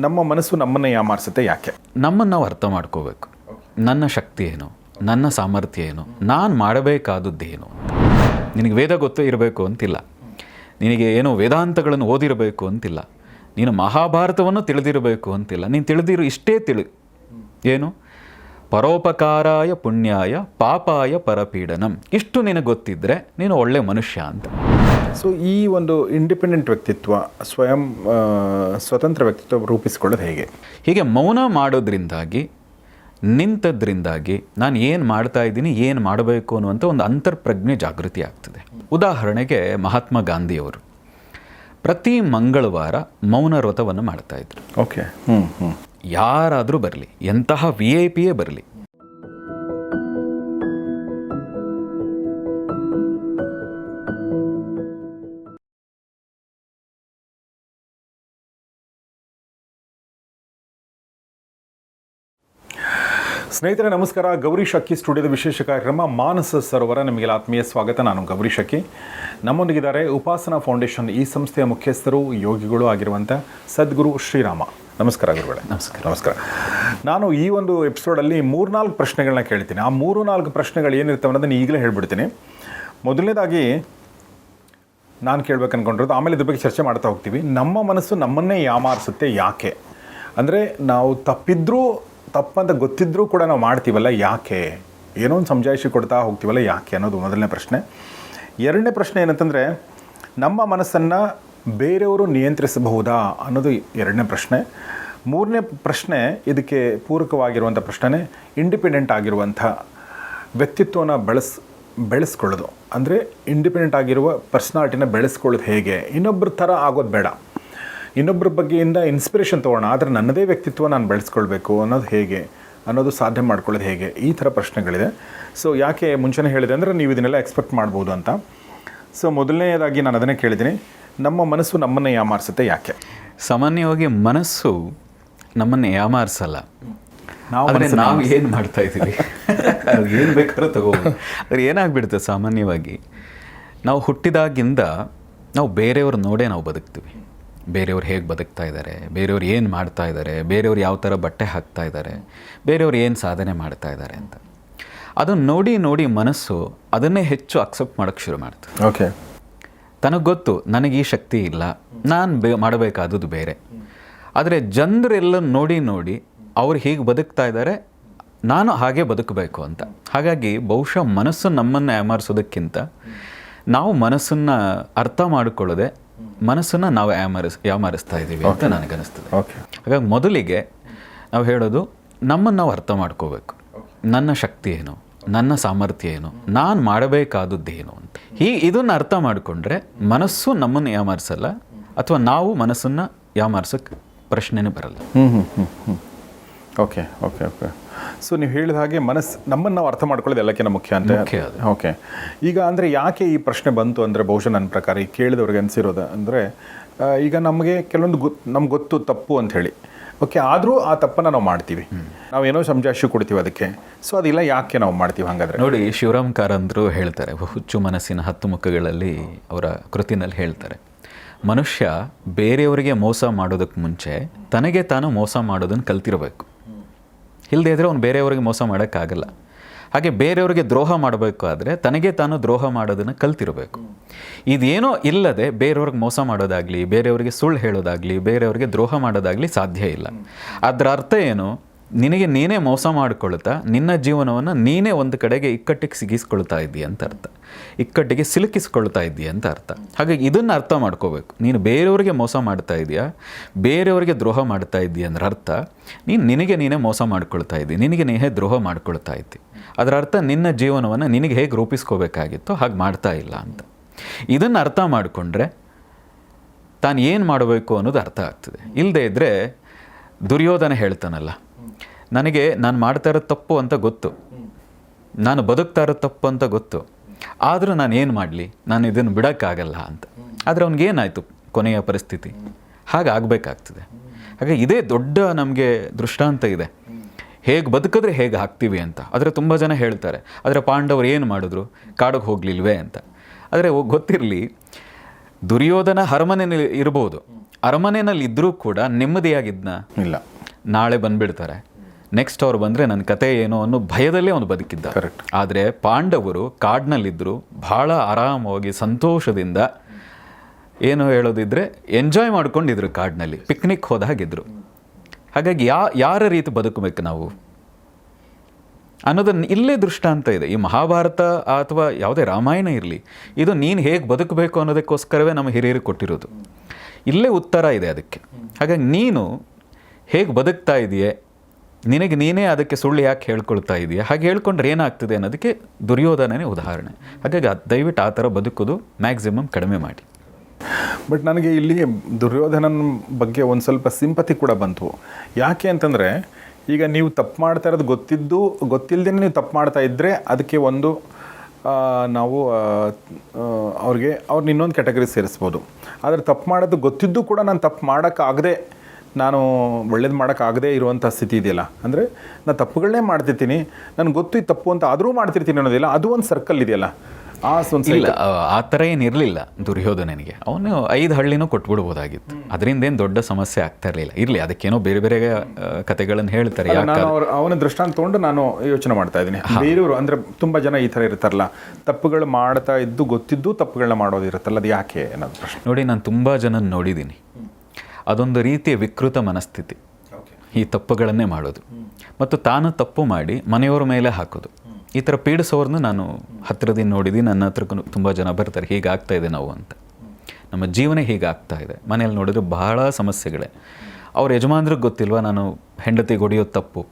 ನಮ್ಮ ಮನಸ್ಸು ನಮ್ಮನ್ನು ಯಾಮಾರಿಸುತ್ತೆ ಯಾಕೆ? ನಮ್ಮನ್ನು ನಾವು ಅರ್ಥ ಮಾಡ್ಕೋಬೇಕು. ನನ್ನ ಶಕ್ತಿ ಏನು? ನನ್ನ ಸಾಮರ್ಥ್ಯ ಏನು? ನಾನು ಮಾಡಬೇಕಾದದ್ದೇನು? ನಿನಗೆ ವೇದ ಗೊತ್ತೇ ಇರಬೇಕು ಅಂತಿಲ್ಲ. ನಿನಗೆ ಏನೋ ವೇದಾಂತಗಳನ್ನು ಓದಿರಬೇಕು ಅಂತಿಲ್ಲ. ನೀನು ಮಹಾಭಾರತವನ್ನು ತಿಳಿದಿರಬೇಕು ಅಂತಿಲ್ಲ. ನೀನು ತಿಳಿದಿರೋ ಇಷ್ಟೇ ತಿಳಿ. ಏನು? ಪರೋಪಕಾರಾಯ ಪುಣ್ಯಾಯ ಪಾಪಾಯ ಪರಪೀಡನಂ. ಇಷ್ಟು ನಿನಗೆ ಗೊತ್ತಿದ್ದರೆ ನೀನು ಒಳ್ಳೆ ಮನುಷ್ಯ ಅಂತ. ಸೊ ಈ ಒಂದು ಇಂಡಿಪೆಂಡೆಂಟ್ ವ್ಯಕ್ತಿತ್ವ ಸ್ವಯಂ ಸ್ವತಂತ್ರ ವ್ಯಕ್ತಿತ್ವ ರೂಪಿಸಿಕೊಳ್ಳೋದು ಹೇಗೆ? ಹೀಗೆ ಮೌನ ಮಾಡೋದ್ರಿಂದಾಗಿ ನಿಂತದ್ರಿಂದಾಗಿ ನಾನು ಏನು ಮಾಡ್ತಾ ಇದ್ದೀನಿ ಏನು ಮಾಡಬೇಕು ಅನ್ನುವಂಥ ಒಂದು ಅಂತರ್ಪ್ರಜ್ಞೆ ಜಾಗೃತಿ ಆಗ್ತದೆ. ಉದಾಹರಣೆಗೆ ಮಹಾತ್ಮ ಗಾಂಧಿಯವರು ಪ್ರತಿ ಮಂಗಳವಾರ ಮೌನ ವ್ರತವನ್ನು ಮಾಡ್ತಾ ಇದ್ರು. ಓಕೆ ಹ್ಞೂ ಹ್ಞೂ ಯಾರಾದರೂ ಬರಲಿ ಎಂತಹ ವಿ ಐ ಪಿಯೇ ಬರಲಿ ಸ್ನೇಹಿತರೆ ನಮಸ್ಕಾರ. ಗೌರಿ ಶಕ್ಕಿ ಸ್ಟುಡಿಯೋದ ವಿಶೇಷ ಕಾರ್ಯಕ್ರಮ ಮಾನಸ ಸರೋವರ. ನಿಮಗೆಲ್ಲ ಆತ್ಮೀಯ ಸ್ವಾಗತ. ನಾನು ಗೌರಿ ಶಕ್ಕಿ ನಮ್ಮೊಂದಿಗಿದ್ದಾರೆ ಉಪಾಸನಾ ಫೌಂಡೇಶನ್ ಈ ಸಂಸ್ಥೆಯ ಮುಖ್ಯಸ್ಥರು ಯೋಗಿಗಳು ಆಗಿರುವಂಥ ಸದ್ಗುರು ಶ್ರೀರಾಮ. ನಮಸ್ಕಾರ ಗುರುಗಳೇ. ನಮಸ್ಕಾರ. ನಮಸ್ಕಾರ. ನಾನು ಈ ಒಂದು ಎಪಿಸೋಡಲ್ಲಿ ಮೂರ್ನಾಲ್ಕು ಪ್ರಶ್ನೆಗಳನ್ನ ಕೇಳ್ತೀನಿ. ಆ ಮೂರು ನಾಲ್ಕು ಪ್ರಶ್ನೆಗಳು ಏನಿರ್ತವೆ ಅನ್ನೋದನ್ನು ಈಗಲೇ ಹೇಳ್ಬಿಡ್ತೀನಿ. ಮೊದಲನೇದಾಗಿ ನಾನು ಕೇಳ್ಬೇಕು ಅನ್ಕೊಂಡಿರೋದು ಆಮೇಲೆ ಇದ್ರ ಬಗ್ಗೆ ಚರ್ಚೆ ಮಾಡ್ತಾ ಹೋಗ್ತೀವಿ. ನಮ್ಮ ಮನಸ್ಸು ನಮ್ಮನ್ನೇ ಯಾಮಾರಿಸುತ್ತೆ ಯಾಕೆ? ಅಂದರೆ ನಾವು ತಪ್ಪಿದ್ರೂ ತಪ್ಪಂತ ಗೊತ್ತಿದ್ರೂ ಕೂಡ ನಾವು ಮಾಡ್ತೀವಲ್ಲ, ಯಾಕೆ? ಏನೋ ಒಂದು ಸಮಜಾಯಿಷಿ ಕೊಡ್ತಾ ಹೋಗ್ತೀವಲ್ಲ, ಯಾಕೆ ಅನ್ನೋದು ಮೊದಲನೇ ಪ್ರಶ್ನೆ. ಎರಡನೇ ಪ್ರಶ್ನೆ ಏನಂತಂದರೆ, ನಮ್ಮ ಮನಸ್ಸನ್ನು ಬೇರೆಯವರು ನಿಯಂತ್ರಿಸಬಹುದಾ ಅನ್ನೋದು ಎರಡನೇ ಪ್ರಶ್ನೆ. ಮೂರನೇ ಪ್ರಶ್ನೆ ಇದಕ್ಕೆ ಪೂರಕವಾಗಿರುವಂಥ ಪ್ರಶ್ನೆ ಇಂಡಿಪೆಂಡೆಂಟ್ ಆಗಿರುವಂಥ ವ್ಯಕ್ತಿತ್ವನ ಬೆಳೆಸ್, ಬೆಳೆಸ್ಕೊಳ್ಳೋದು. ಅಂದರೆ ಇಂಡಿಪೆಂಡೆಂಟ್ ಆಗಿರುವ ಪರ್ಸ್ನಾಲಿಟಿನ ಬೆಳೆಸ್ಕೊಳ್ಳೋದು ಹೇಗೆ? ಇನ್ನೊಬ್ಬರ ಥರ ಆಗೋದು ಬೇಡ. ಇನ್ನೊಬ್ಬರ ಬಗ್ಗೆಯಿಂದ ಇನ್ಸ್ಪಿರೇಷನ್ ತೊಗೋಣ. ಆದರೆ ನನ್ನದೇ ವ್ಯಕ್ತಿತ್ವ ನಾನು ಬೆಳೆಸ್ಕೊಳ್ಬೇಕು ಅನ್ನೋದು ಹೇಗೆ? ಅನ್ನೋದು ಸಾಧ್ಯ ಮಾಡ್ಕೊಳ್ಳೋದು ಹೇಗೆ? ಈ ಥರ ಪ್ರಶ್ನೆಗಳಿದೆ. ಸೊ ಯಾಕೆ ಮುಂಚೆನೇ ಹೇಳಿದೆ ಅಂದರೆ ನೀವು ಇದನ್ನೆಲ್ಲ ಎಕ್ಸ್ಪೆಕ್ಟ್ ಮಾಡ್ಬೋದು ಅಂತ. ಸೊ ಮೊದಲನೇದಾಗಿ ನಾನು ಅದನ್ನೇ ಕೇಳಿದ್ದೀನಿ. ನಮ್ಮ ಮನಸ್ಸು ನಮ್ಮನ್ನು ಯಾಮಾರಿಸುತ್ತೆ ಯಾಕೆ? ಸಾಮಾನ್ಯವಾಗಿ ಮನಸ್ಸು ನಮ್ಮನ್ನು ಯಾಮಾರಿಸಲ್ಲ. ನಾವು ನಾವು ಏನು ಮಾಡ್ತಾ ಇದ್ದೀವಿ? ಏನು ಬೇಕಾದ್ರೂ ತಗೋಬೋದು. ಆದರೆ ಏನಾಗ್ಬಿಡುತ್ತೆ ಸಾಮಾನ್ಯವಾಗಿ? ನಾವು ಹುಟ್ಟಿದಾಗಿಂದ ನಾವು ಬೇರೆಯವ್ರು ನೋಡೇ ನಾವು ಬದುಕ್ತೀವಿ. ಬೇರೆಯವ್ರು ಹೇಗೆ ಬದುಕ್ತಾ ಇದ್ದಾರೆ ಬೇರೆಯವ್ರು ಏನು ಮಾಡ್ತಾ ಇದ್ದಾರೆ ಬೇರೆಯವ್ರು ಯಾವ ಥರ ಬಟ್ಟೆ ಹಾಕ್ತಾ ಇದ್ದಾರೆ ಬೇರೆಯವ್ರು ಏನು ಸಾಧನೆ ಮಾಡ್ತಾ ಇದ್ದಾರೆ ಅಂತ. ಅದನ್ನು ನೋಡಿ ನೋಡಿ ಮನಸ್ಸು ಅದನ್ನೇ ಹೆಚ್ಚು ಅಕ್ಸೆಪ್ಟ್ ಮಾಡೋಕ್ಕೆ ಶುರು ಮಾಡ್ತದೆ ಓಕೆ ತನಗೆ ಗೊತ್ತು ನನಗೆ ಈ ಶಕ್ತಿ ಇಲ್ಲ ನಾನು ಬೇ ಮಾಡಬೇಕಾದದ್ದು ಬೇರೆ. ಆದರೆ ಜನರೆಲ್ಲ ನೋಡಿ ನೋಡಿ ಅವ್ರು ಹೀಗೆ ಬದುಕ್ತಾ ಇದ್ದಾರೆ ನಾನು ಹಾಗೆ ಬದುಕಬೇಕು ಅಂತ. ಹಾಗಾಗಿ ಬಹುಶಃ ಮನಸ್ಸು ನಮ್ಮನ್ನು ಯಾಮಾರಿಸೋದಕ್ಕಿಂತ ನಾವು ಮನಸ್ಸನ್ನು ಅರ್ಥ ಮಾಡಿಕೊಳ್ಳದೆ ಮನಸ್ಸನ್ನು ನಾವು ಯಾಮಾರಿಸ್ ಯಾಮಾರಿಸ್ತಾ ಇದ್ದೀವಿ ಅಂತ ನನಗನ್ನಿಸ್ತದೆ. ಓಕೆ ಹಾಗಾಗಿ ಮೊದಲಿಗೆ ನಾವು ಹೇಳೋದು ನಮ್ಮನ್ನು ನಾವು ಅರ್ಥ ಮಾಡ್ಕೋಬೇಕು. ನನ್ನ ಶಕ್ತಿ ಏನು? ನನ್ನ ಸಾಮರ್ಥ್ಯ ಏನು? ನಾನು ಮಾಡಬೇಕಾದದ್ದೇನು ಅಂತ. ಈ ಇದನ್ನು ಅರ್ಥ ಮಾಡಿಕೊಂಡ್ರೆ ಮನಸ್ಸು ನಮ್ಮನ್ನು ಯಾಮಾರಿಸಲ್ಲ ಅಥವಾ ನಾವು ಮನಸ್ಸನ್ನು ಯಾಮಾರಿಸೋಕ್ಕೆ ಪ್ರಶ್ನೆನೇ ಬರಲ್ಲ. ಹ್ಞೂ ಹ್ಞೂ ಹ್ಞೂ ಹ್ಞೂ ಓಕೆ ಓಕೆ ಓಕೆ ಸೊ ನೀವು ಹೇಳಿದ ಹಾಗೆ ಮನಸ್ಸು ನಮ್ಮನ್ನು ನಾವು ಅರ್ಥ ಮಾಡ್ಕೊಳ್ಳೋದು ಎಲ್ಲಕ್ಕಿಂತ ಮುಖ್ಯ ಅಂತ? ಓಕೆ ಈಗ ಅಂದರೆ ಯಾಕೆ ಈ ಪ್ರಶ್ನೆ ಬಂತು ಅಂದರೆ ಬಹುಶಃ ನನ್ನ ಪ್ರಕಾರ ಈ ಕೇಳಿದವ್ರಿಗೆ ಅನಿಸಿರೋದು ಅಂದರೆ ಈಗ ನಮಗೆ ಕೆಲವೊಂದು ಗೊತ್ತು ನಮ್ಗೆ ಗೊತ್ತು ತಪ್ಪು ಅಂತ ಹೇಳಿ. ಓಕೆ ಆದರೂ ಆ ತಪ್ಪನ್ನು ನಾವು ಮಾಡ್ತೀವಿ. ನಾವು ಏನೋ ಸಂಜಾಶಿ ಕೊಡ್ತೀವಿ ಅದಕ್ಕೆ. ಸೊ ಅದಿಲ್ಲ ಯಾಕೆ ನಾವು ಮಾಡ್ತೀವಿ ಹಾಗಾದ್ರೆ? ನೋಡಿ ಶಿವರಾಮ್ ಕಾರಂತರು ಹೇಳ್ತಾರೆ ಹುಚ್ಚು ಮನಸ್ಸಿನ ಹತ್ತು ಮುಖಗಳಲ್ಲಿ ಅವರ ಕೃತಿನಲ್ಲಿ ಹೇಳ್ತಾರೆ ಮನುಷ್ಯ ಬೇರೆಯವರಿಗೆ ಮೋಸ ಮಾಡೋದಕ್ಕೆ ಮುಂಚೆ ತನಗೆ ತಾನು ಮೋಸ ಮಾಡೋದನ್ನು ಕಲ್ತಿರಬೇಕು. ಇಲ್ಲದೇ ಇದ್ದರೆ ಅವ್ನು ಬೇರೆಯವರಿಗೆ ಮೋಸ ಮಾಡೋಕ್ಕಾಗಲ್ಲ. ಹಾಗೆ ಬೇರೆಯವರಿಗೆ ದ್ರೋಹ ಮಾಡಬೇಕು ಆದರೆ ತನಗೆ ತಾನು ದ್ರೋಹ ಮಾಡೋದನ್ನು ಕಲ್ತಿರಬೇಕು. ಇದೇನೋ ಇಲ್ಲದೆ ಬೇರೆಯವ್ರಿಗೆ ಮೋಸ ಮಾಡೋದಾಗಲಿ, ಬೇರೆಯವರಿಗೆ ಸುಳ್ಳು ಹೇಳೋದಾಗಲಿ, ಬೇರೆಯವರಿಗೆ ದ್ರೋಹ ಮಾಡೋದಾಗಲಿ ಸಾಧ್ಯ ಇಲ್ಲ. ಅದರ ಅರ್ಥ ಏನು? ನಿನಗೆ ನೀನೇ ಮೋಸ ಮಾಡಿಕೊಳ್ತಾ, ನಿನ್ನ ಜೀವನವನ್ನು ನೀನೇ ಒಂದು ಕಡೆಗೆ ಇಕ್ಕಟ್ಟಿಗೆ ಸಿಗಿಸ್ಕೊಳ್ತಾ ಇದ್ದೀಯ ಅಂತ ಅರ್ಥ. ಇಕ್ಕಟ್ಟಿಗೆ ಸಿಲುಕಿಸ್ಕೊಳ್ತಾ ಇದ್ದೀಯ ಅಂತ ಅರ್ಥ. ಹಾಗಾಗಿ ಇದನ್ನು ಅರ್ಥ ಮಾಡ್ಕೋಬೇಕು. ನೀನು ಬೇರೆಯವರಿಗೆ ಮೋಸ ಮಾಡ್ತಾ ಇದೆಯಾ ಬೇರೆಯವರಿಗೆ ದ್ರೋಹ ಮಾಡ್ತಾ ಇದ್ದೀಯ ಅಂದ್ರೆ ಅರ್ಥ, ನೀನು ನಿನಗೆ ನೀನೇ ಮೋಸ ಮಾಡ್ಕೊಳ್ತಾ ಇದ್ದೀಯ ನಿನಗೆ ನೀನೇ ದ್ರೋಹ ಮಾಡ್ಕೊಳ್ತಾ ಇದ್ದಿ. ಅದರ ಅರ್ಥ ನಿನ್ನ ಜೀವನವನ್ನು ನಿನಗೆ ಹೇಗೆ ರೂಪಿಸ್ಕೋಬೇಕಾಗಿತ್ತು ಹಾಗೆ ಮಾಡ್ತಾ ಇಲ್ಲ ಅಂತ. ಇದನ್ನು ಅರ್ಥ ಮಾಡಿಕೊಂಡ್ರೆ ತಾನು ಏನು ಮಾಡಬೇಕು ಅನ್ನೋದು ಅರ್ಥ ಆಗ್ತದೆ. ಇಲ್ಲದೇ ಇದ್ದರೆ ದುರ್ಯೋಧನ ಹೇಳ್ತಾನಲ್ಲ ನನಗೆ ನಾನು ಮಾಡ್ತಾ ಇರೋದು ತಪ್ಪು ಅಂತ ಗೊತ್ತು. ನಾನು ಬದುಕ್ತಾ ಇರೋದು ತಪ್ಪು ಅಂತ ಗೊತ್ತು. ಆದರೂ ನಾನು ಏನು ಮಾಡಲಿ? ನಾನು ಇದನ್ನು ಬಿಡೋಕ್ಕಾಗಲ್ಲ ಅಂತ. ಆದರೆ ಅವ್ನಿಗೇನಾಯಿತು ಕೊನೆಯ ಪರಿಸ್ಥಿತಿ. ಹಾಗೆ ಆಗಬೇಕಾಗ್ತದೆ. ಹಾಗೆ ಇದೇ ದೊಡ್ಡ ನಮಗೆ ದೃಷ್ಟಾಂತ ಇದೆ. ಹೇಗೆ ಬದುಕಿದ್ರೆ ಹೇಗೆ ಹಾಕ್ತೀವಿ ಅಂತ. ಆದರೆ ತುಂಬ ಜನ ಹೇಳ್ತಾರೆ ಆದರೆ ಪಾಂಡವರು ಏನು ಮಾಡಿದ್ರು? ಕಾಡಿಗೆ ಹೋಗಲಿಲ್ವೇ? ಅಂತ. ಆದರೆ ಗೊತ್ತಿರಲಿ ದುರ್ಯೋಧನ ಅರಮನೆಯಲ್ಲಿ ಇರ್ಬೋದು. ಅರಮನೆಯಲ್ಲಿ ಇದ್ದರೂ ಕೂಡ ನೆಮ್ಮದಿಯಾಗಿದ್ನ ಇಲ್ಲ. ನಾಳೆ ಬಂದ್ಬಿಡ್ತಾರೆ. ನೆಕ್ಸ್ಟ್ ಅವ್ರು ಬಂದರೆ ನನ್ನ ಕತೆ ಏನು ಅನ್ನೋ ಭಯದಲ್ಲೇ ಅವನು ಬದುಕಿದ್ದ. ಕರೆಕ್ಟ್ ಆದರೆ ಪಾಂಡವರು ಕಾಡ್ನಲ್ಲಿದ್ದರು ಭಾಳ ಆರಾಮವಾಗಿ ಸಂತೋಷದಿಂದ ಏನು ಹೇಳೋದಿದ್ರೆ ಎಂಜಾಯ್ ಮಾಡ್ಕೊಂಡಿದ್ರು ಕಾಡಿನಲ್ಲಿ ಪಿಕ್ನಿಕ್ ಹೋದ ಹಾಗಿದ್ರು. ಹಾಗಾಗಿ ಯಾ ಯಾರ ರೀತಿ ಬದುಕಬೇಕು ನಾವು? ಅನ್ನೋದನ್ನು ಇಲ್ಲೇ ದೃಷ್ಟಾಂತ ಇದೆ. ಈ ಮಹಾಭಾರತ ಅಥವಾ ಯಾವುದೇ ರಾಮಾಯಣ ಇರಲಿ ಇದು ನೀನು ಹೇಗೆ ಬದುಕಬೇಕು ಅನ್ನೋದಕ್ಕೋಸ್ಕರವೇ ನಮ್ಮ ಹಿರಿಯರು ಕೊಟ್ಟಿರೋದು. ಇಲ್ಲೇ ಉತ್ತರ ಇದೆ ಅದಕ್ಕೆ. ಹಾಗಾಗಿ ನೀನು ಹೇಗೆ ಬದುಕ್ತಾ ಇದೆಯೇ ನಿನಗೆ ನೀನೇ ಅದಕ್ಕೆ ಸುಳ್ಳು ಯಾಕೆ ಹೇಳ್ಕೊಳ್ತಾ ಇದೆಯಾ? ಹಾಗೆ ಹೇಳ್ಕೊಂಡ್ರೆ ಏನಾಗ್ತದೆ ಅನ್ನೋದಕ್ಕೆ ದುರ್ಯೋಧನನೇ ಉದಾಹರಣೆ. ಹಾಗಾಗಿ ದಯವಿಟ್ಟು ಆ ಥರ ಬದುಕೋದು ಮ್ಯಾಕ್ಸಿಮಮ್ ಕಡಿಮೆ ಮಾಡಿ. ಬಟ್ ನನಗೆ ಇಲ್ಲಿ ದುರ್ಯೋಧನನ ಬಗ್ಗೆ ಒಂದು ಸ್ವಲ್ಪ ಸಿಂಪತಿ ಕೂಡ ಬಂತು. ಯಾಕೆ ಅಂತಂದರೆ, ಈಗ ನೀವು ತಪ್ಪು ಮಾಡ್ತಾ ಇರೋದು ಗೊತ್ತಿದ್ದು ಗೊತ್ತಿಲ್ಲದೇ ನೀವು ತಪ್ಪು ಮಾಡ್ತಾ ಇದ್ದರೆ ಅದಕ್ಕೆ ಒಂದು ನಾವು ಅವ್ರಿಗೆ ಅವ್ರನ್ನ ಇನ್ನೊಂದು ಕ್ಯಾಟಗರಿ ಸೇರಿಸ್ಬೋದು. ಆದರೆ ತಪ್ಪು ಮಾಡೋದು ಗೊತ್ತಿದ್ದು ಕೂಡ ನಾನು ತಪ್ಪು ಮಾಡೋಕ್ಕಾಗದೆ ನಾನು ಒಳ್ಳೇದು ಮಾಡೋಕ್ಕಾಗದೇ ಇರುವಂಥ ಸ್ಥಿತಿ ಇದೆಯಲ್ಲ? ಅಂದರೆ ನಾನು ತಪ್ಪುಗಳನ್ನೇ ಮಾಡ್ತಿರ್ತೀನಿ. ನನಗೆ ಗೊತ್ತು ಇದು ತಪ್ಪು ಅಂತ ಆದರೂ ಮಾಡ್ತಿರ್ತೀನಿ ಅನ್ನೋದಿಲ್ಲ. ಅದು ಒಂದು ಸರ್ಕಲ್ ಇದೆಯಲ್ಲ. ಆ ಇಲ್ಲ ಆ- ಥರ ಏನಿರಲಿಲ್ಲ ದುರ್ಯೋಧನನಿಗೆ. ಅವನು ಐದು ಹಳ್ಳಿನೂ ಕೊಟ್ಬಿಡ್ಬೋದಾಗಿತ್ತು. ಅದರಿಂದ ಏನು ದೊಡ್ಡ ಸಮಸ್ಯೆ ಆಗ್ತಾ ಇರಲಿಲ್ಲ. ಇರಲಿ ಅದಕ್ಕೇನೋ ಬೇರೆ ಬೇರೆ ಕಥೆಗಳನ್ನು ಹೇಳ್ತಾರೆ. ಅವನ ದೃಷ್ಟಾಂತ ತೊಗೊಂಡು ನಾನು ಯೋಚನೆ ಮಾಡ್ತಾ ಇದ್ದೀನಿ. ಬೇರೆಯವರು ಅಂದರೆ ತುಂಬ ಜನ ಈ ಥರ ಇರ್ತಾರಲ್ಲ ತಪ್ಪುಗಳು ಮಾಡ್ತಾ ಇದ್ದು ಗೊತ್ತಿದ್ದು ತಪ್ಪುಗಳನ್ನ ಮಾಡೋದಿರುತ್ತಲ್ಲ ಅದು ಯಾಕೆ ಅನ್ನೋದು ಪ್ರಶ್ನೆ. ನೋಡಿ ನಾನು ತುಂಬ ಜನ ನೋಡಿದ್ದೀನಿ ಅದೊಂದು ರೀತಿಯ ವಿಕೃತ ಮನಸ್ಥಿತಿ. ಈ ತಪ್ಪುಗಳನ್ನೇ ಮಾಡೋದು. ಮತ್ತು ತಾನು ತಪ್ಪು ಮಾಡಿ ಮನೆಯವರ ಮೇಲೆ ಹಾಕೋದು. ಈ ಥರ ಪೀಡಿಸೋರ್ನ ನಾನು ಹತ್ತಿರದಿಂದ ನೋಡಿದ್ದೀನಿ ನನ್ನ ಹತ್ರ ತುಂಬ ಜನ ಬರ್ತಾರೆ ಹೀಗಾಗ್ತಾ ಇದೆ ನಾವು ಅಂತ. ನಮ್ಮ ಜೀವನ ಹೀಗಾಗ್ತಾ ಇದೆ. ಮನೆಯಲ್ಲಿ ನೋಡಿದ್ರೆ ಬಹಳ ಸಮಸ್ಯೆಗಳೇ. ಅವ್ರ ಯಜಮಾನ್ರಿಗೆ ಗೊತ್ತಿಲ್ವ ನಾನು ಹೆಂಡತಿ ಹೊಡೆಯೋದು ತಪ್ಪು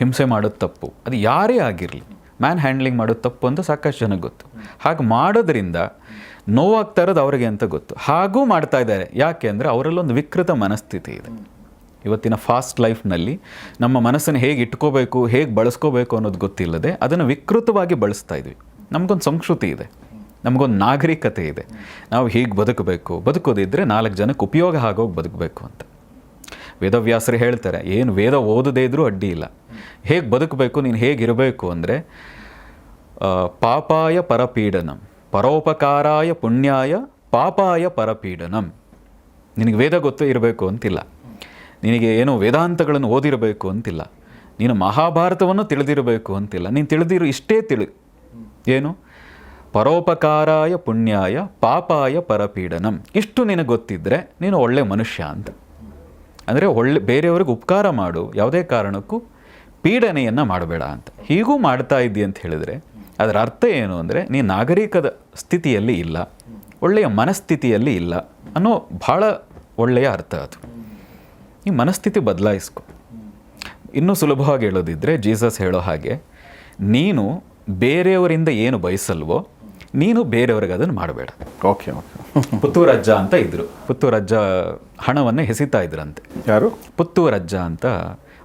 ಹಿಂಸೆ ಮಾಡೋದು ತಪ್ಪು ಅದು ಯಾರೇ ಆಗಿರಲಿ ಮ್ಯಾನ್ ಹ್ಯಾಂಡ್ಲಿಂಗ್ ಮಾಡೋದು ತಪ್ಪು ಅಂತ ಸಾಕಷ್ಟು ಜನಕ್ಕೆ ಗೊತ್ತು. ಹಾಗೆ ಮಾಡೋದ್ರಿಂದ ನೋವಾಗ್ತಾ ಇರೋದು ಅವರಿಗೆ ಅಂತ ಗೊತ್ತು. ಹಾಗೂ ಮಾಡ್ತಾ ಇದ್ದಾರೆ. ಯಾಕೆ ಅಂದರೆ ಅವರಲ್ಲೊಂದು ವಿಕೃತ ಮನಸ್ಥಿತಿ ಇದೆ. ಇವತ್ತಿನ ಫಾಸ್ಟ್ ಲೈಫ್ನಲ್ಲಿ ನಮ್ಮ ಮನಸ್ಸನ್ನು ಹೇಗೆ ಇಟ್ಕೋಬೇಕು, ಹೇಗೆ ಬಳಸ್ಕೋಬೇಕು ಅನ್ನೋದು ಗೊತ್ತಿಲ್ಲದೆ ಅದನ್ನು ವಿಕೃತವಾಗಿ ಬಳಸ್ತಾ ಇದ್ವಿ. ನಮಗೊಂದು ಸಂಸ್ಕೃತಿ ಇದೆ. ನಮಗೊಂದು ನಾಗರಿಕತೆ ಇದೆ. ನಾವು ಹೀಗೆ ಬದುಕಬೇಕು. ಬದುಕೋದಿದ್ದರೆ ನಾಲ್ಕು ಜನಕ್ಕೆ ಉಪಯೋಗ ಆಗೋಗಿ ಬದುಕಬೇಕು ಅಂತ. ವೇದವ್ಯಾಸರು ಹೇಳ್ತಾರೆ, ಏನು ವೇದ ಓದದೇ ಇದ್ದರೂ ಅಡ್ಡಿ ಇಲ್ಲ. ಹೇಗೆ ಬದುಕಬೇಕು, ನೀನು ಹೇಗಿರಬೇಕು ಅಂದರೆ ಪಾಪಾಯ ಪರಪೀಡನಂ. ಪರೋಪಕಾರಾಯ ಪುಣ್ಯಾಯ ಪಾಪಾಯ ಪರಪೀಡನಂ. ನಿನಗೆ ವೇದ ಗೊತ್ತು ಇರಬೇಕು ಅಂತಿಲ್ಲ. ನಿನಗೆ ಏನೋ ವೇದಾಂತಗಳನ್ನು ಓದಿರಬೇಕು ಅಂತಿಲ್ಲ. ನೀನು ಮಹಾಭಾರತವನ್ನು ತಿಳಿದಿರಬೇಕು ಅಂತಿಲ್ಲ. ನೀನು ತಿಳಿದಿರೋ ಇಷ್ಟೇ ತಿಳಿ ಏನು? ಪರೋಪಕಾರಾಯ ಪುಣ್ಯಾಯ ಪಾಪಾಯ ಪರಪೀಡನಂ. ಇಷ್ಟು ನಿನಗೆ ಗೊತ್ತಿದ್ದರೆ ನೀನು ಒಳ್ಳೆ ಮನುಷ್ಯ ಅಂತ. ಅಂದರೆ ಒಳ್ಳೆ ಬೇರೆಯವ್ರಿಗೆ ಉಪಕಾರ ಮಾಡು. ಯಾವುದೇ ಕಾರಣಕ್ಕೂ ಪೀಡನೆಯನ್ನು ಮಾಡಬೇಡ ಅಂತ. ಹೀಗೂ ಮಾಡ್ತಾ ಇದ್ದಿ ಅಂತ ಹೇಳಿದರೆ ಅದರ ಅರ್ಥ ಏನು ಅಂದರೆ ನೀ ನಾಗರಿಕದ ಸ್ಥಿತಿಯಲ್ಲಿ ಇಲ್ಲ ಒಳ್ಳೆಯ ಮನಸ್ಥಿತಿಯಲ್ಲಿ ಇಲ್ಲ ಅನ್ನೋ ಭಾಳ ಒಳ್ಳೆಯ ಅರ್ಥ ಅದು. ಈ ಮನಸ್ಥಿತಿ ಬದಲಾಯಿಸ್ಕೊ. ಇನ್ನೂ ಸುಲಭವಾಗಿ ಹೇಳೋದಿದ್ದರೆ ಜೀಸಸ್ ಹೇಳೋ ಹಾಗೆ ನೀನು ಬೇರೆಯವರಿಂದ ಏನು ಬಯಸಲ್ವೋ ನೀನು ಬೇರೆಯವ್ರಿಗೆ ಅದನ್ನು ಮಾಡಬೇಡ. ಓಕೆ ಓಕೆ ಪುತ್ತೂರಜ್ಜ ಅಂತ ಇದ್ದರು ಪುತ್ತೂರಜ್ಜ ಹಣವನ್ನು ಹೆಸಿತಾ ಇದ್ರಂತೆ. ಯಾರು? ಪುತ್ತೂರಜ್ಜ ಅಂತ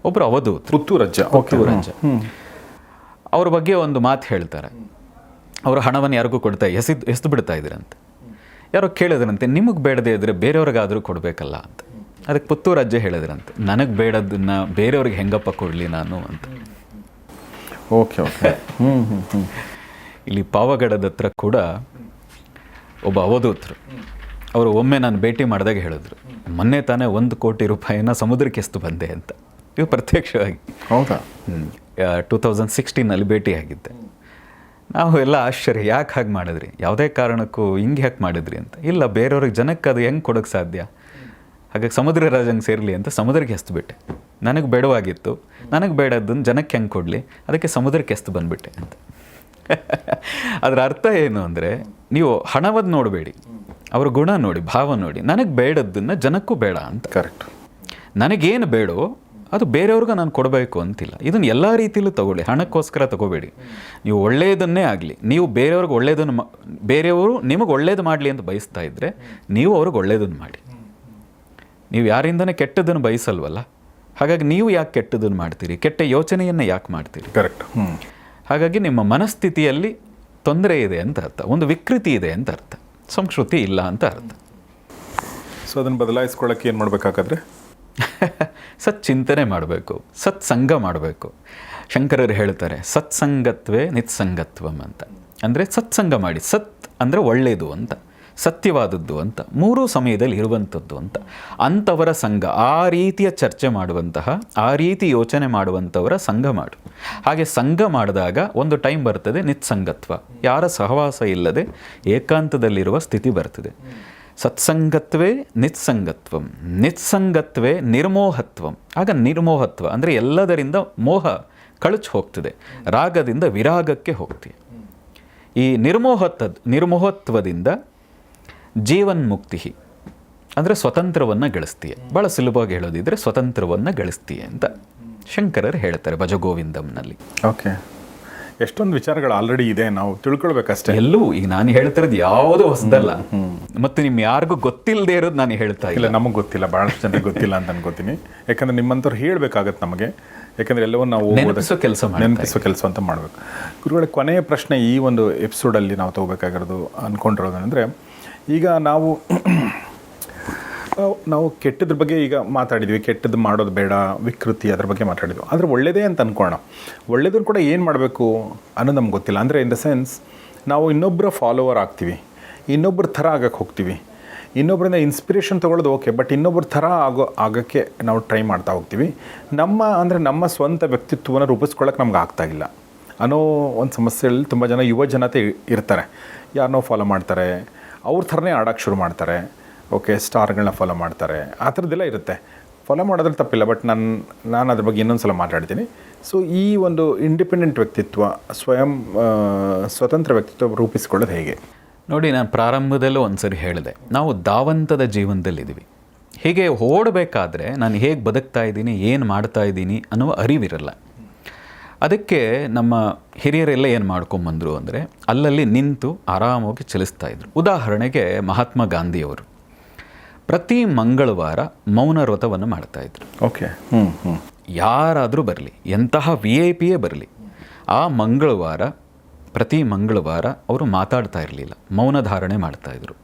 ಒಬ್ಬರು ಅವಧೂತ್ ಪುತ್ತೂರಜ್ಜ ಓಕೆ ಪುತ್ತೂರಜ್ಜ. ಅವ್ರ ಬಗ್ಗೆ ಒಂದು ಮಾತು ಹೇಳ್ತಾರೆ. ಅವರು ಹಣವನ್ನು ಯಾರಿಗೂ ಕೊಡ್ತಾ ಎಸಿದ್ ಎಸ್ದು ಬಿಡ್ತಾ ಇದ್ರಂತೆ. ಯಾರೋ ಕೇಳಿದ್ರಂತೆ ನಿಮಗೆ ಬೇಡದೇ ಇದ್ರೆ ಬೇರೆಯವ್ರಿಗಾದರೂ ಕೊಡಬೇಕಲ್ಲ ಅಂತ. ಅದಕ್ಕೆ ಪುತ್ತೂರು ಪುತ್ತೂರಜ್ಜ ಹೇಳಿದ್ರಂತೆ ನನಗೆ ಬೇಡದನ್ನ ಬೇರೆಯವ್ರಿಗೆ ಹೆಂಗಪ್ಪ ಕೊಡಲಿ ನಾನು ಅಂತ. Okay okay. ಹ್ಞೂ ಹ್ಞೂ ಹ್ಞೂ ಇಲ್ಲಿ ಪಾವಗಡದ ಹತ್ರ ಕೂಡ ಒಬ್ಬ ಅವಧೂತರು. ಅವರು ಒಮ್ಮೆ ನಾನು ಭೇಟಿ ಮಾಡಿದಾಗ ಹೇಳಿದ್ರು ಮೊನ್ನೆ ತಾನೇ ಒಂದು ಕೋಟಿ ರೂಪಾಯಿನ ಸಮುದ್ರಕ್ಕೆ ಎಸ್ತು ಬಂದೆ ಅಂತ. ಇದು ಪ್ರತ್ಯಕ್ಷವಾಗಿ. ಹೌದಾ? ಟೂ ತೌಸಂಡ್ ಸಿಕ್ಸ್ಟೀನಲ್ಲಿ ಭೇಟಿಯಾಗಿದ್ದೆ. ನಾವು ಎಲ್ಲ ಆಶ್ಚರ್ಯ ಯಾಕೆ ಹಾಗೆ ಮಾಡಿದ್ರಿ? ಯಾವುದೇ ಕಾರಣಕ್ಕೂ ಹಿಂಗೆ ಯಾಕೆ ಮಾಡಿದ್ರಿ ಅಂತ. ಇಲ್ಲ ಬೇರೆಯವ್ರಿಗೆ ಜನಕ್ಕೆ ಅದು ಹೆಂಗೆ ಕೊಡೋಕೆ ಸಾಧ್ಯ? ಹಾಗಾಗಿ ಸಮುದ್ರ ರಾಜಂಗೆ ಸೇರಲಿ ಅಂತ ಸಮುದ್ರಕ್ಕೆ ಎಸ್ತು ಬಿಟ್ಟೆ ನನಗೆ ಬೇಡವಾಗಿತ್ತು. ನನಗೆ ಬೇಡದ್ದನ್ನು ಜನಕ್ಕೆ ಹೆಂಗೆ ಕೊಡಲಿ? ಅದಕ್ಕೆ ಸಮುದ್ರಕ್ಕೆ ಎಸ್ತು ಬಂದುಬಿಟ್ಟೆ ಅಂತ. ಅದರ ಅರ್ಥ ಏನು ಅಂದರೆ ನೀವು ಹಣವನ್ನು ನೋಡಬೇಡಿ. ಅವರ ಗುಣ ನೋಡಿ ಭಾವ ನೋಡಿ. ನನಗೆ ಬೇಡದ್ದನ್ನು ಜನಕ್ಕೂ ಬೇಡ ಅಂತ. ಕರೆಕ್ಟ್ ನನಗೇನು ಬೇಡೋ ಅದು ಬೇರೆಯವ್ರಿಗೂ ನಾನು ಕೊಡಬೇಕು ಅಂತಿಲ್ಲ. ಇದನ್ನು ಎಲ್ಲ ರೀತಿಯಲ್ಲೂ ತಗೊಳ್ಳಿ. ಹಣಕ್ಕೋಸ್ಕರ ತಗೋಬೇಡಿ. ನೀವು ಒಳ್ಳೆಯದನ್ನೇ ಆಗಲಿ. ನೀವು ಬೇರೆಯವ್ರಿಗೆ ಒಳ್ಳೆಯದನ್ನು ಮಾ ಬೇರೆಯವರು ನಿಮಗೆ ಒಳ್ಳೇದು ಮಾಡಲಿ ಅಂತ ಬಯಸ್ತಾ ಇದ್ದರೆ ನೀವು ಅವ್ರಿಗೆ ಒಳ್ಳೇದನ್ನು ಮಾಡಿ. ನೀವು ಯಾರಿಂದನೇ ಕೆಟ್ಟದನ್ನು ಬಯಸಲ್ವಲ್ಲ? ಹಾಗಾಗಿ ನೀವು ಯಾಕೆ ಕೆಟ್ಟದನ್ನು ಮಾಡ್ತೀರಿ? ಕೆಟ್ಟ ಯೋಚನೆಯನ್ನು ಯಾಕೆ ಮಾಡ್ತೀರಿ? ಕರೆಕ್ಟ್ ಹಾಗಾಗಿ ನಿಮ್ಮ ಮನಸ್ಥಿತಿಯಲ್ಲಿ ತೊಂದರೆ ಇದೆ ಅಂತ ಅರ್ಥ. ಒಂದು ವಿಕೃತಿ ಇದೆ ಅಂತ ಅರ್ಥ. ಸಂಸ್ಕೃತಿ ಇಲ್ಲ ಅಂತ ಅರ್ಥ. ಸೊ ಅದನ್ನು ಬದಲಾಯಿಸ್ಕೊಳ್ಳೋಕ್ಕೆ ಏನು ಮಾಡಬೇಕಾದ್ರೆ ಸತ್ ಚಿಂತನೆ ಮಾಡಬೇಕು ಸತ್ಸಂಗ ಮಾಡಬೇಕು. ಶಂಕರರು ಹೇಳ್ತಾರೆ, ಸತ್ಸಂಗತ್ವೇ ನಿತ್ಸಂಗತ್ವಂ ಅಂತ. ಅಂದರೆ ಸತ್ಸಂಗ ಮಾಡಿ, ಸತ್ ಅಂದರೆ ಒಳ್ಳೆಯದು ಅಂತ, ಸತ್ಯವಾದದ್ದು ಅಂತ, ಮೂರೂ ಸಮಯದಲ್ಲಿ ಇರುವಂಥದ್ದು ಅಂತ. ಅಂಥವರ ಸಂಘ, ಆ ರೀತಿಯ ಚರ್ಚೆ ಮಾಡುವಂತಹ, ಆ ರೀತಿ ಯೋಚನೆ ಮಾಡುವಂಥವರ ಸಂಘ ಮಾಡು. ಹಾಗೆ ಸಂಘ ಮಾಡಿದಾಗ ಒಂದು ಟೈಮ್ ಬರ್ತದೆ ನಿತ್ಸಂಗತ್ವ. ಯಾರ ಸಹವಾಸ ಇಲ್ಲದೆ ಏಕಾಂತದಲ್ಲಿರುವ ಸ್ಥಿತಿ ಬರ್ತದೆ. ಸತ್ಸಂಗತ್ವೇ ನಿತ್ಸಂಗತ್ವಂ. ನಿತ್ಸಂಗತ್ವೇ ನಿರ್ಮೋಹತ್ವಂ. ಆಗ ನಿರ್ಮೋಹತ್ವ ಅಂದರೆ ಎಲ್ಲದರಿಂದ ಮೋಹ ಕಳಚು ಹೋಗ್ತದೆ. ರಾಗದಿಂದ ವಿರಾಗಕ್ಕೆ ಹೋಗ್ತೀವಿ ಈ ನಿರ್ಮೋಹತ್ವ ನಿರ್ಮೋಹತ್ವದಿಂದ ಜೀವನ್ಮುಕ್ತಿ ಅಂದರೆ ಸ್ವತಂತ್ರವನ್ನು ಗಳಿಸ್ತೀಯ. ಭಾಳ ಸುಲಭವಾಗಿ ಹೇಳೋದಿದ್ರೆ ಸ್ವತಂತ್ರವನ್ನು ಗಳಿಸ್ತೀಯ ಅಂತ ಶಂಕರರು ಹೇಳ್ತಾರೆ ಭಜಗೋವಿಂದಂನಲ್ಲಿ. ಓಕೆ ಎಷ್ಟೊಂದು ವಿಚಾರಗಳು ಆಲ್ರೆಡಿ ಇದೆ ನಾವು ತಿಳ್ಕೊಳ್ಬೇಕಷ್ಟೇ. ಎಲ್ಲೂ ಈಗ ನಾನು ಹೇಳ್ತಿರೋದು ಯಾವುದೂ ಹೊಸದಲ್ಲ. ಮತ್ತು ನಿಮ್ಮ ಯಾರಿಗೂ ಗೊತ್ತಿಲ್ಲದೆ ಇರೋದು ನಾನು ಹೇಳ್ತಾ ಇಲ್ಲ ನಮಗೆ ಗೊತ್ತಿಲ್ಲ ಭಾಳಷ್ಟು ಜನರಿಗೆ ಗೊತ್ತಿಲ್ಲ ಅಂತ ಅನ್ಕೋತೀನಿ ಯಾಕಂದ್ರೆ ನಿಮ್ಮಂಥವ್ರು ಹೇಳಬೇಕಾಗತ್ತೆ ನಮಗೆ. ಯಾಕಂದ್ರೆ ಎಲ್ಲವೂ ನಾವು ನೆನಪಿಸೋ ಕೆಲಸ ನೆನಪಿಸೋ ಕೆಲಸ ಅಂತ ಮಾಡಬೇಕು. ಗುರುಗಳ ಕೊನೆಯ ಪ್ರಶ್ನೆ ಈ ಒಂದು ಎಪಿಸೋಡಲ್ಲಿ ನಾವು ತಗೋಬೇಕಾಗಿರೋದು ಅಂದ್ಕೊಂಡಿರೋದಂದರೆ ಈಗ ನಾವು ನಾವು- ಕೆಟ್ಟದ್ರ ಬಗ್ಗೆ ಈಗ ಮಾತಾಡಿದ್ವಿ ಕೆಟ್ಟದ್ದು ಮಾಡೋದು ಬೇಡ, ವಿಕೃತಿ ಅದ್ರ ಬಗ್ಗೆ ಮಾತಾಡಿದ್ವಿ. ಆದರೆ ಒಳ್ಳೆಯದೇ ಅಂತ ಅಂದ್ಕೋಣ ಒಳ್ಳೆಯದನ್ನು ಕೂಡ ಏನು ಮಾಡಬೇಕು ಅನ್ನೋದು ನಮ್ಗೆ ಗೊತ್ತಿಲ್ಲ. ಅಂದರೆ ಇನ್ ದ ಸೆನ್ಸ್ ನಾವು ಇನ್ನೊಬ್ಬರ ಫಾಲೋವರ್ ಆಗ್ತೀವಿ ಇನ್ನೊಬ್ಬರ ಥರ ಆಗಕ್ಕೆ ಹೋಗ್ತೀವಿ. ಇನ್ನೊಬ್ಬರಿಂದ ಇನ್ಸ್ಪಿರೇಷನ್ ತೊಗೊಳ್ಳೋದು ಓಕೆ ಬಟ್ ಇನ್ನೊಬ್ಬರ ಥರ ಆಗೋ, ಆಗೋಕ್ಕೆ ನಾವು ಟ್ರೈ ಮಾಡ್ತಾ ಹೋಗ್ತೀವಿ. ನಮ್ಮ, ಅಂದರೆ ನಮ್ಮ ಸ್ವಂತ ವ್ಯಕ್ತಿತ್ವವನ್ನು ರೂಪಿಸ್ಕೊಳ್ಳೋಕೆ ನಮ್ಗೆ ಇಲ್ಲ. ಅನ್ನೋ ಒಂದು ಸಮಸ್ಯೆಯಲ್ಲಿ ತುಂಬ ಜನ ಯುವ ಜನತೆ ಇರ್ತಾರೆ. ಯಾರನ್ನೋ ಫಾಲೋ ಮಾಡ್ತಾರೆ, ಅವ್ರ ಥರನೇ ಆಡೋಕ್ಕೆ ಶುರು ಮಾಡ್ತಾರೆ. ಓಕೆ, ಸ್ಟಾರ್ಗಳನ್ನ ಫಾಲೋ ಮಾಡ್ತಾರೆ. ಆ ಥರದ್ದೆಲ್ಲ ಇರುತ್ತೆ. ಫಾಲೋ ಮಾಡೋದ್ರಲ್ಲಿ ತಪ್ಪಿಲ್ಲ ಬಟ್ ನಾನು ನಾನು ಅದ್ರ ಬಗ್ಗೆ ಇನ್ನೊಂದು ಸಲ ಮಾತಾಡ್ತೀನಿ. ಸೊ ಈ ಒಂದು ಇಂಡಿಪೆಂಡೆಂಟ್ ವ್ಯಕ್ತಿತ್ವ, ಸ್ವಯಂ ಸ್ವತಂತ್ರ ವ್ಯಕ್ತಿತ್ವ ರೂಪಿಸ್ಕೊಳ್ಳೋದು ಹೇಗೆ? ನೋಡಿ, ನಾನು ಪ್ರಾರಂಭದಲ್ಲೂ ಒಂದ್ಸರಿ ಹೇಳಿದೆ. ನಾವು ದಾವಂತದ ಜೀವನದಲ್ಲಿದ್ದೀವಿ. ಹೀಗೆ ಓಡಬೇಕಾದ್ರೆ ನಾನು ಹೇಗೆ ಬದುಕ್ತಾ ಇದ್ದೀನಿ, ಏನು ಮಾಡ್ತಾ ಇದ್ದೀನಿ ಅನ್ನುವ ಅರಿವಿರಲ್ಲ. ಅದಕ್ಕೆ ನಮ್ಮ ಹಿರಿಯರೆಲ್ಲ ಏನು ಮಾಡ್ಕೊಂಬಂದರು ಅಂದರೆ, ಅಲ್ಲಲ್ಲಿ ನಿಂತು ಆರಾಮಾಗಿ ಚಲಿಸ್ತಾ ಇದ್ರು. ಉದಾಹರಣೆಗೆ ಮಹಾತ್ಮ ಗಾಂಧಿಯವರು. ಪ್ರತಿ ಮಂಗಳವಾರ ಮೌನ ವ್ರತವನ್ನು ಮಾಡ್ತಾ ಇದ್ರು. ಓಕೆ ಹ್ಞೂ ಹ್ಞೂ ಯಾರಾದರೂ ಬರಲಿ ಎಂತಹ ವಿ ಐ ಪಿಯೇ ಬರಲಿ ಆ ಮಂಗಳವಾರ ಪ್ರತಿ ಮಂಗಳವಾರ ಅವರು ಮಾತಾಡ್ತಾ ಇರಲಿಲ್ಲ ಮೌನ ಧಾರಣೆ ಮಾಡ್ತಾಯಿದ್ರು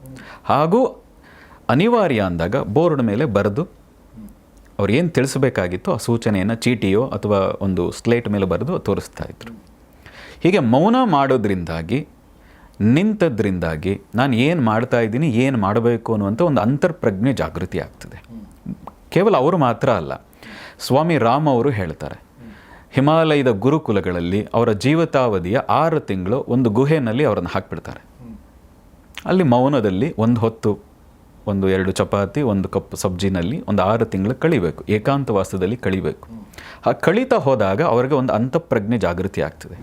ಹಾಗೂ ಅನಿವಾರ್ಯ ಅಂದಾಗ ಬೋರ್ಡ್ ಮೇಲೆ ಬರೆದು ಅವ್ರು ಏನು ತಿಳಿಸಬೇಕಾಗಿತ್ತು ಆ ಸೂಚನೆಯನ್ನು ಚೀಟಿಯೋ ಅಥವಾ ಒಂದು ಸ್ಲೇಟ್ ಮೇಲೆ ಬರೆದು ತೋರಿಸ್ತಾ ಇದ್ರು. ಹೀಗೆ ಮೌನ ಮಾಡೋದ್ರಿಂದಾಗಿ ನಿಂತದ್ರಿಂದಾಗಿ ನಾನು ಏನು ಮಾಡ್ತಾ ಇದ್ದೀನಿ, ಏನು ಮಾಡಬೇಕು ಅನ್ನುವಂಥ ಒಂದು ಅಂತರ್ಪ್ರಜ್ಞೆ ಜಾಗೃತಿ ಆಗ್ತದೆ. ಕೇವಲ ಅವರು ಮಾತ್ರ ಅಲ್ಲ, ಸ್ವಾಮಿ ರಾಮ್ ಅವರು ಹೇಳ್ತಾರೆ, ಹಿಮಾಲಯದ ಗುರುಕುಲಗಳಲ್ಲಿ ಅವರ ಜೀವಿತಾವಧಿಯ ಆರು ತಿಂಗಳು ಒಂದು ಗುಹೆಯಲ್ಲಿ ಅವರನ್ನು ಹಾಕ್ಬಿಡ್ತಾರೆ. ಅಲ್ಲಿ ಮೌನದಲ್ಲಿ ಒಂದು ಹೊತ್ತು, ಒಂದು ಎರಡು ಚಪಾತಿ, ಒಂದು ಕಪ್ ಸಬ್ಜಿನಲ್ಲಿ ಒಂದು ಆರು ತಿಂಗಳು ಕಳಿಬೇಕು, ಏಕಾಂತವಾಸದಲ್ಲಿ ಕಳಿಬೇಕು. ಆ ಕಳೀತಾ ಹೋದಾಗ ಅವರಿಗೆ ಒಂದು ಅಂತಃಪ್ರಜ್ಞೆ ಜಾಗೃತಿ ಆಗ್ತದೆ.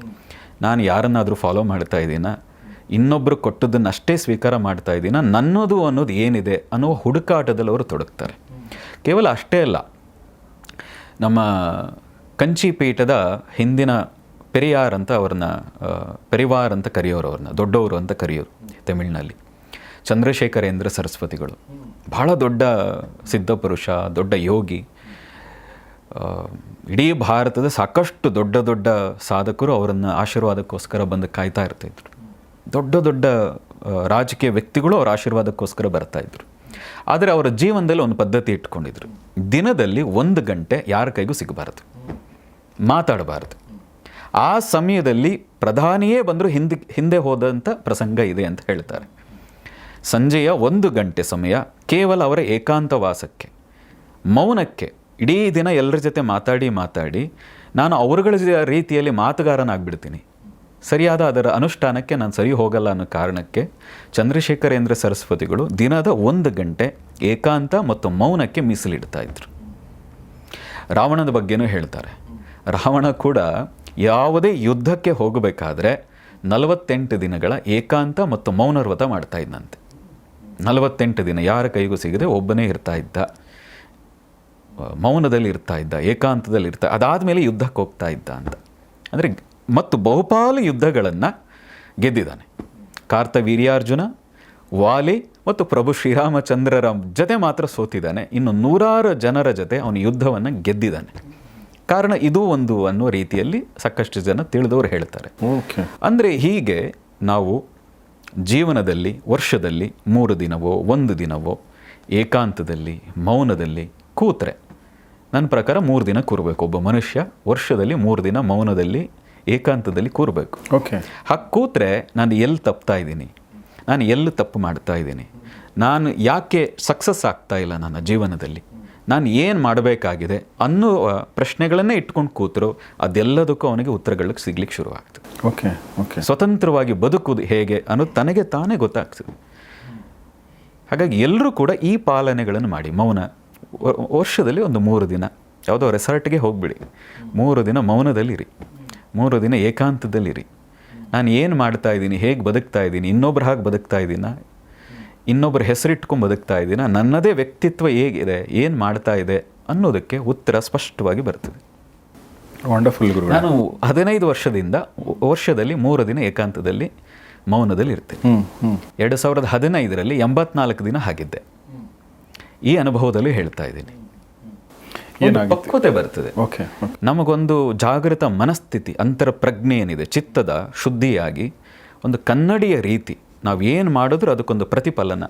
ನಾನು ಯಾರನ್ನಾದರೂ ಫಾಲೋ ಮಾಡ್ತಾ ಇದ್ದೀನ? ಇನ್ನೊಬ್ಬರು ಕೊಟ್ಟದ್ದನ್ನು ಅಷ್ಟೇ ಸ್ವೀಕಾರ ಮಾಡ್ತಾ ಇದ್ದೀನ ನನ್ನದು ಅನ್ನೋದು ಏನಿದೆ ಅನ್ನೋ ಹುಡುಕಾಟದಲ್ಲಿ ಅವರು ತೊಡಗ್ತಾರೆ. ಕೇವಲ ಅಷ್ಟೇ ಅಲ್ಲ, ನಮ್ಮ ಕಂಚಿಪೀಠದ ಹಿಂದಿನ ಪೆರಿಯಾರ್ ಅಂತ ಅವ್ರನ್ನ ಪೆರಿವಾರ್ ಅಂತ ಕರೆಯೋರು ಅವ್ರನ್ನ, ದೊಡ್ಡವರು ಅಂತ ಕರೆಯೋರು ತಮಿಳಿನಲ್ಲಿ. ಚಂದ್ರಶೇಖರೇಂದ್ರ ಸರಸ್ವತಿಗಳು. ಬಹಳ ದೊಡ್ಡ ಸಿದ್ಧಪುರುಷ ದೊಡ್ಡ ಯೋಗಿ. ಇಡೀ ಭಾರತದ ಸಾಕಷ್ಟು ದೊಡ್ಡ ದೊಡ್ಡ ಸಾಧಕರು ಅವರನ್ನು ಆಶೀರ್ವಾದಕ್ಕೋಸ್ಕರ ಬಂದು ಕಾಯ್ತಾ ಇರ್ತಾಯಿದ್ರು ದೊಡ್ಡ ದೊಡ್ಡ ರಾಜಕೀಯ ವ್ಯಕ್ತಿಗಳು ಅವರ ಆಶೀರ್ವಾದಕ್ಕೋಸ್ಕರ ಬರ್ತಾ ಇದ್ರು. ಆದರೆ ಅವರ ಜೀವನದಲ್ಲಿ ಒಂದು ಪದ್ಧತಿ ಇಟ್ಕೊಂಡಿದ್ರು. ದಿನದಲ್ಲಿ ಒಂದು ಗಂಟೆ ಯಾರ ಕೈಗೂ ಸಿಗಬಾರದು. ಮಾತಾಡಬಾರದು. ಆ ಸಮಯದಲ್ಲಿ ಪ್ರಧಾನಿಯೇ ಬಂದರೂ ಹಿಂದೆ ಹಿಂದೆ ಹೋದಂಥ ಪ್ರಸಂಗ ಇದೆ ಅಂತ ಹೇಳ್ತಾರೆ. ಸಂಜೆಯ ಒಂದು ಗಂಟೆ ಸಮಯ ಕೇವಲ ಅವರ ಏಕಾಂತವಾಸಕ್ಕೆ, ಮೌನಕ್ಕೆ, ಇಡೀ ದಿನ ಎಲ್ಲರ ಜೊತೆ ಮಾತಾಡಿ ಮಾತಾಡಿ ನಾನು ಅವರುಗಳ ರೀತಿಯಲ್ಲಿ ಮಾತುಗಾರನಾಗ್ಬಿಡ್ತೀನಿ. ಸರಿಯಾದ ಅದರ ಅನುಷ್ಠಾನಕ್ಕೆ ನಾನು ಸರಿ ಹೋಗಲ್ಲ ಅನ್ನೋ ಕಾರಣಕ್ಕೆ ಚಂದ್ರಶೇಖರೇಂದ್ರ ಸರಸ್ವತಿಗಳು ದಿನದ ಒಂದು ಗಂಟೆ ಏಕಾಂತ ಮತ್ತು ಮೌನಕ್ಕೆ ಮೀಸಲಿಡ್ತಾ ಇದ್ರು. ರಾವಣದ ಬಗ್ಗೆನೂ ಹೇಳ್ತಾರೆ. ರಾವಣ ಕೂಡ ಯಾವುದೇ ಯುದ್ಧಕ್ಕೆ ಹೋಗಬೇಕಾದ್ರೆ ನಲವತ್ತೆಂಟು ದಿನಗಳ ಏಕಾಂತ ಮತ್ತು ಮೌನ ಮಾಡ್ತಾ ಇದ್ದಂತೆ ನಲವತ್ತೆಂಟು ದಿನ ಯಾರ ಕೈಗೂ ಸಿಗದೆ ಒಬ್ಬನೇ ಇರ್ತಾ ಇದ್ದ ಮೌನದಲ್ಲಿ ಇರ್ತಾ ಇದ್ದ, ಏಕಾಂತದಲ್ಲಿ ಇರ್ತಾ, ಅದಾದಮೇಲೆ ಯುದ್ಧಕ್ಕೆ ಹೋಗ್ತಾ ಇದ್ದ ಅಂತ. ಅಂದರೆ ಮತ್ತು ಬಹುಪಾಲು ಯುದ್ಧಗಳನ್ನು ಗೆದ್ದಿದ್ದಾನೆ. ಕಾರ್ತವೀರ್ಯಾರ್ಜುನ ವಾಲಿ ಮತ್ತು ಪ್ರಭು ಶ್ರೀರಾಮಚಂದ್ರರ ಜೊತೆ ಮಾತ್ರ ಸೋತಿದ್ದಾನೆ. ಇನ್ನು ನೂರಾರು ಜನರ ಜೊತೆ ಅವನು ಯುದ್ಧವನ್ನು ಗೆದ್ದಿದ್ದಾನೆ. ಕಾರಣ ಇದು ಒಂದು ಅನ್ನೋ ರೀತಿಯಲ್ಲಿ ಸಾಕಷ್ಟು ಜನ ತಿಳಿದವರು ಹೇಳ್ತಾರೆ. ಓಕೆ. ಅಂದರೆ ಹೀಗೆ ನಾವು ಜೀವನದಲ್ಲಿ ವರ್ಷದಲ್ಲಿ ಮೂರು ದಿನವೋ ಒಂದು ದಿನವೋ ಏಕಾಂತದಲ್ಲಿ ಮೌನದಲ್ಲಿ ಕೂತ್ರೆ ನನ್ನ ಪ್ರಕಾರ ಮೂರು ದಿನ ಕೂರಬೇಕು. ಒಬ್ಬ ಮನುಷ್ಯ ವರ್ಷದಲ್ಲಿ ಮೂರು ದಿನ ಮೌನದಲ್ಲಿ ಏಕಾಂತದಲ್ಲಿ ಕೂರಬೇಕು. ಓಕೆ ಹಾಗೆ ಕೂತ್ರೆ ನಾನು ಎಲ್ಲಿ ತಪ್ತಾ ಇದ್ದೀನಿ? ನಾನು ಎಲ್ಲಿ ತಪ್ಪು ಮಾಡ್ತಾ ಇದ್ದೀನಿ? ನಾನು ಯಾಕೆ ಸಕ್ಸಸ್ ಆಗ್ತಾ ಇಲ್ಲ ನನ್ನ ಜೀವನದಲ್ಲಿ? ನಾನು ಏನು ಮಾಡಬೇಕಾಗಿದೆ ಅನ್ನೋ ಪ್ರಶ್ನೆಗಳನ್ನೇ ಇಟ್ಕೊಂಡು ಕೂತರು ಅದೆಲ್ಲದಕ್ಕೂ ಅವನಿಗೆ ಉತ್ತರಗಳಿಗೆ ಸಿಗ್ಲಿಕ್ಕೆ ಶುರುವಾಗ್ತದೆ ಓಕೆ ಓಕೆ ಸ್ವತಂತ್ರವಾಗಿ ಬದುಕುವುದು ಹೇಗೆ ಅನ್ನೋದು ತನಗೆ ತಾನೇ ಗೊತ್ತಾಗ್ತದೆ. ಹಾಗಾಗಿ ಎಲ್ಲರೂ ಕೂಡ ಈ ಪಾಲನೆಗಳನ್ನು ಮಾಡಿ. ಮೌನ ವರ್ಷದಲ್ಲಿ ಒಂದು ಮೂರು ದಿನ. ಯಾವುದೋ ರೆಸಾರ್ಟ್ಗೆ ಹೋಗ್ಬಿಡಿ. ಮೂರು ದಿನ ಮೌನದಲ್ಲಿರಿ. ಮೂರು ದಿನ ಏಕಾಂತದಲ್ಲಿರಿ. ನಾನು ಏನು ಮಾಡ್ತಾ ಇದ್ದೀನಿ ಹೇಗೆ ಬದುಕ್ತಾ ಇದ್ದೀನಿ ಇನ್ನೊಬ್ಬರ ಹಾಗೆ ಬದುಕ್ತಾ ಇದ್ದೀನ? ಇನ್ನೊಬ್ಬರ ಹೆಸರಿಟ್ಕೊಂಡು ಬದುಕ್ತಾ ಇದ್ದೀನ? ನನ್ನದೇ ವ್ಯಕ್ತಿತ್ವ ಹೇಗಿದೆ ಏನು ಮಾಡ್ತಾ ಇದೆ ಅನ್ನೋದಕ್ಕೆ ಉತ್ತರ ಸ್ಪಷ್ಟವಾಗಿ ಬರ್ತದೆ. ವಂಡರ್ಫುಲ್ ಗುರು ನಾನು ಹದಿನೈದು ವರ್ಷದಿಂದ ವರ್ಷದಲ್ಲಿ ಮೂರು ದಿನ ಏಕಾಂತದಲ್ಲಿ ಮೌನದಲ್ಲಿ ಇರ್ತೇನೆ. ಎರಡು ಸಾವಿರದ ಹದಿನೈದರಲ್ಲಿ ಎಂಬತ್ನಾಲ್ಕು ದಿನ ಆಗಿದ್ದೆ ಈ ಅನುಭವದಲ್ಲಿ ಹೇಳ್ತಾ ಇದ್ದೀನಿ. ಒಂದು? ಪಕ್ವತೆ ಬರ್ತದೆ. ನಮಗೊಂದು ಜಾಗೃತ ಮನಸ್ಥಿತಿ ಅಂತರ ಪ್ರಜ್ಞೆ ಏನಿದೆ ಚಿತ್ತದ ಶುದ್ಧಿಯಾಗಿ ಒಂದು ಕನ್ನಡಿಯ ರೀತಿ ನಾವು ಏನು ಮಾಡಿದ್ರೂ ಅದಕ್ಕೊಂದು ಪ್ರತಿಫಲನ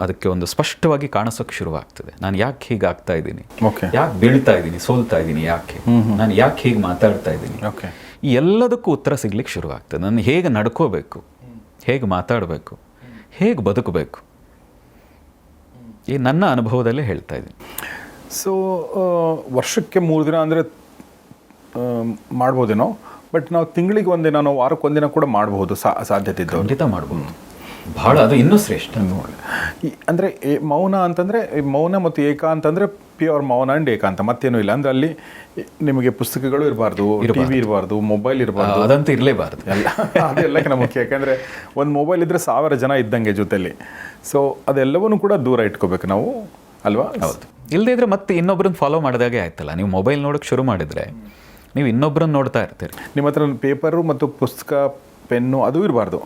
ಅದಕ್ಕೆ ಒಂದು ಸ್ಪಷ್ಟವಾಗಿ ಕಾಣಿಸೋಕೆ ಶುರುವಾಗ್ತದೆ. ನಾನು ಯಾಕೆ ಹೀಗೆ ಆಗ್ತಾ ಇದ್ದೀನಿ? ಓಕೆ. ಯಾಕೆ ಬೀಳ್ತಾ ಇದ್ದೀನಿ ಸೋಲ್ತಾ ಇದ್ದೀನಿ ಯಾಕೆ? ನಾನು ಯಾಕೆ ಹೀಗೆ ಮಾತಾಡ್ತಾ ಇದ್ದೀನಿ? ಓಕೆ. ಈ ಎಲ್ಲದಕ್ಕೂ ಉತ್ತರ ಸಿಗ್ಲಿಕ್ಕೆ ಶುರುವಾಗ್ತದೆ. ನಾನು ಹೇಗೆ ನಡ್ಕೋಬೇಕು? ಹೇಗೆ ಮಾತಾಡಬೇಕು? ಹೇಗೆ ಬದುಕಬೇಕು? ಈ ನನ್ನ ಅನುಭವದಲ್ಲೇ ಹೇಳ್ತಾ ಇದ್ದೀನಿ. ಸೊ ವರ್ಷಕ್ಕೆ ಮೂರು ದಿನ ಅಂದರೆ ಮಾಡ್ಬೋದೇನೋ? ಬಟ್ ನಾವು ತಿಂಗಳಿಗೆ ಒಂದಿನ ನಾವು ವಾರಕ್ಕೆ ಒಂದಿನ ಕೂಡ ಮಾಡಬಹುದು ಸಾಧ್ಯತೆ ಇದ್ದು ಖಂಡಿತ ಮಾಡ್ಬೋದು. ಭಾಳ ಅದು ಇನ್ನೂ ಶ್ರೇಷ್ಠ. ಅಂದರೆ ಮೌನ ಅಂತಂದರೆ ಮೌನ ಮತ್ತು ಏಕ ಅಂದರೆ ಪ್ಯೂರ್ ಮೌನ ಆ್ಯಂಡ್ ಏಕಾಂತ ಮತ್ತೇನೂ ಇಲ್ಲ. ಅಂದ್ರೆ ಅಲ್ಲಿ ನಿಮಗೆ ಪುಸ್ತಕಗಳು ಇರಬಾರ್ದು ಟಿ ವಿ ಇರಬಾರ್ದು ಮೊಬೈಲ್ ಇರಬಾರ್ದು. ಅದಂತೂ ಇರಲೇಬಾರ್ದು. ಎಲ್ಲ ಅದೆಲ್ಲಕ್ಕಿಂತ ಮುಖ್ಯ. ಯಾಕಂದರೆ ಒಂದು ಮೊಬೈಲ್ ಇದ್ದರೆ ಸಾವಿರ ಜನ ಇದ್ದಂಗೆ ಜೊತೆಲಿ. ಸೊ ಅದೆಲ್ಲವನ್ನೂ ಕೂಡ ದೂರ ಇಟ್ಕೋಬೇಕು ನಾವು ಅಲ್ವಾ? ಹೌದು. ಇಲ್ಲದೇ ಇದ್ರೆ ಮತ್ತೆ ಇನ್ನೊಬ್ಬರನ್ನ ಫಾಲೋ ಮಾಡಿದಾಗೆ ಆಯ್ತಲ್ಲ. ನೀವು ಮೊಬೈಲ್ ನೋಡೋಕೆ ಶುರು ಮಾಡಿದರೆ ನೀವು ಇನ್ನೊಬ್ಬರನ್ನ ನೋಡ್ತಾ ಇರ್ತೀರಿ. ನಿಮ್ಮ ಹತ್ರ ಪೇಪರು ಮತ್ತು ಪುಸ್ತಕ ಪೆನ್ನು ಅದು ಇರಬಾರ್ದು.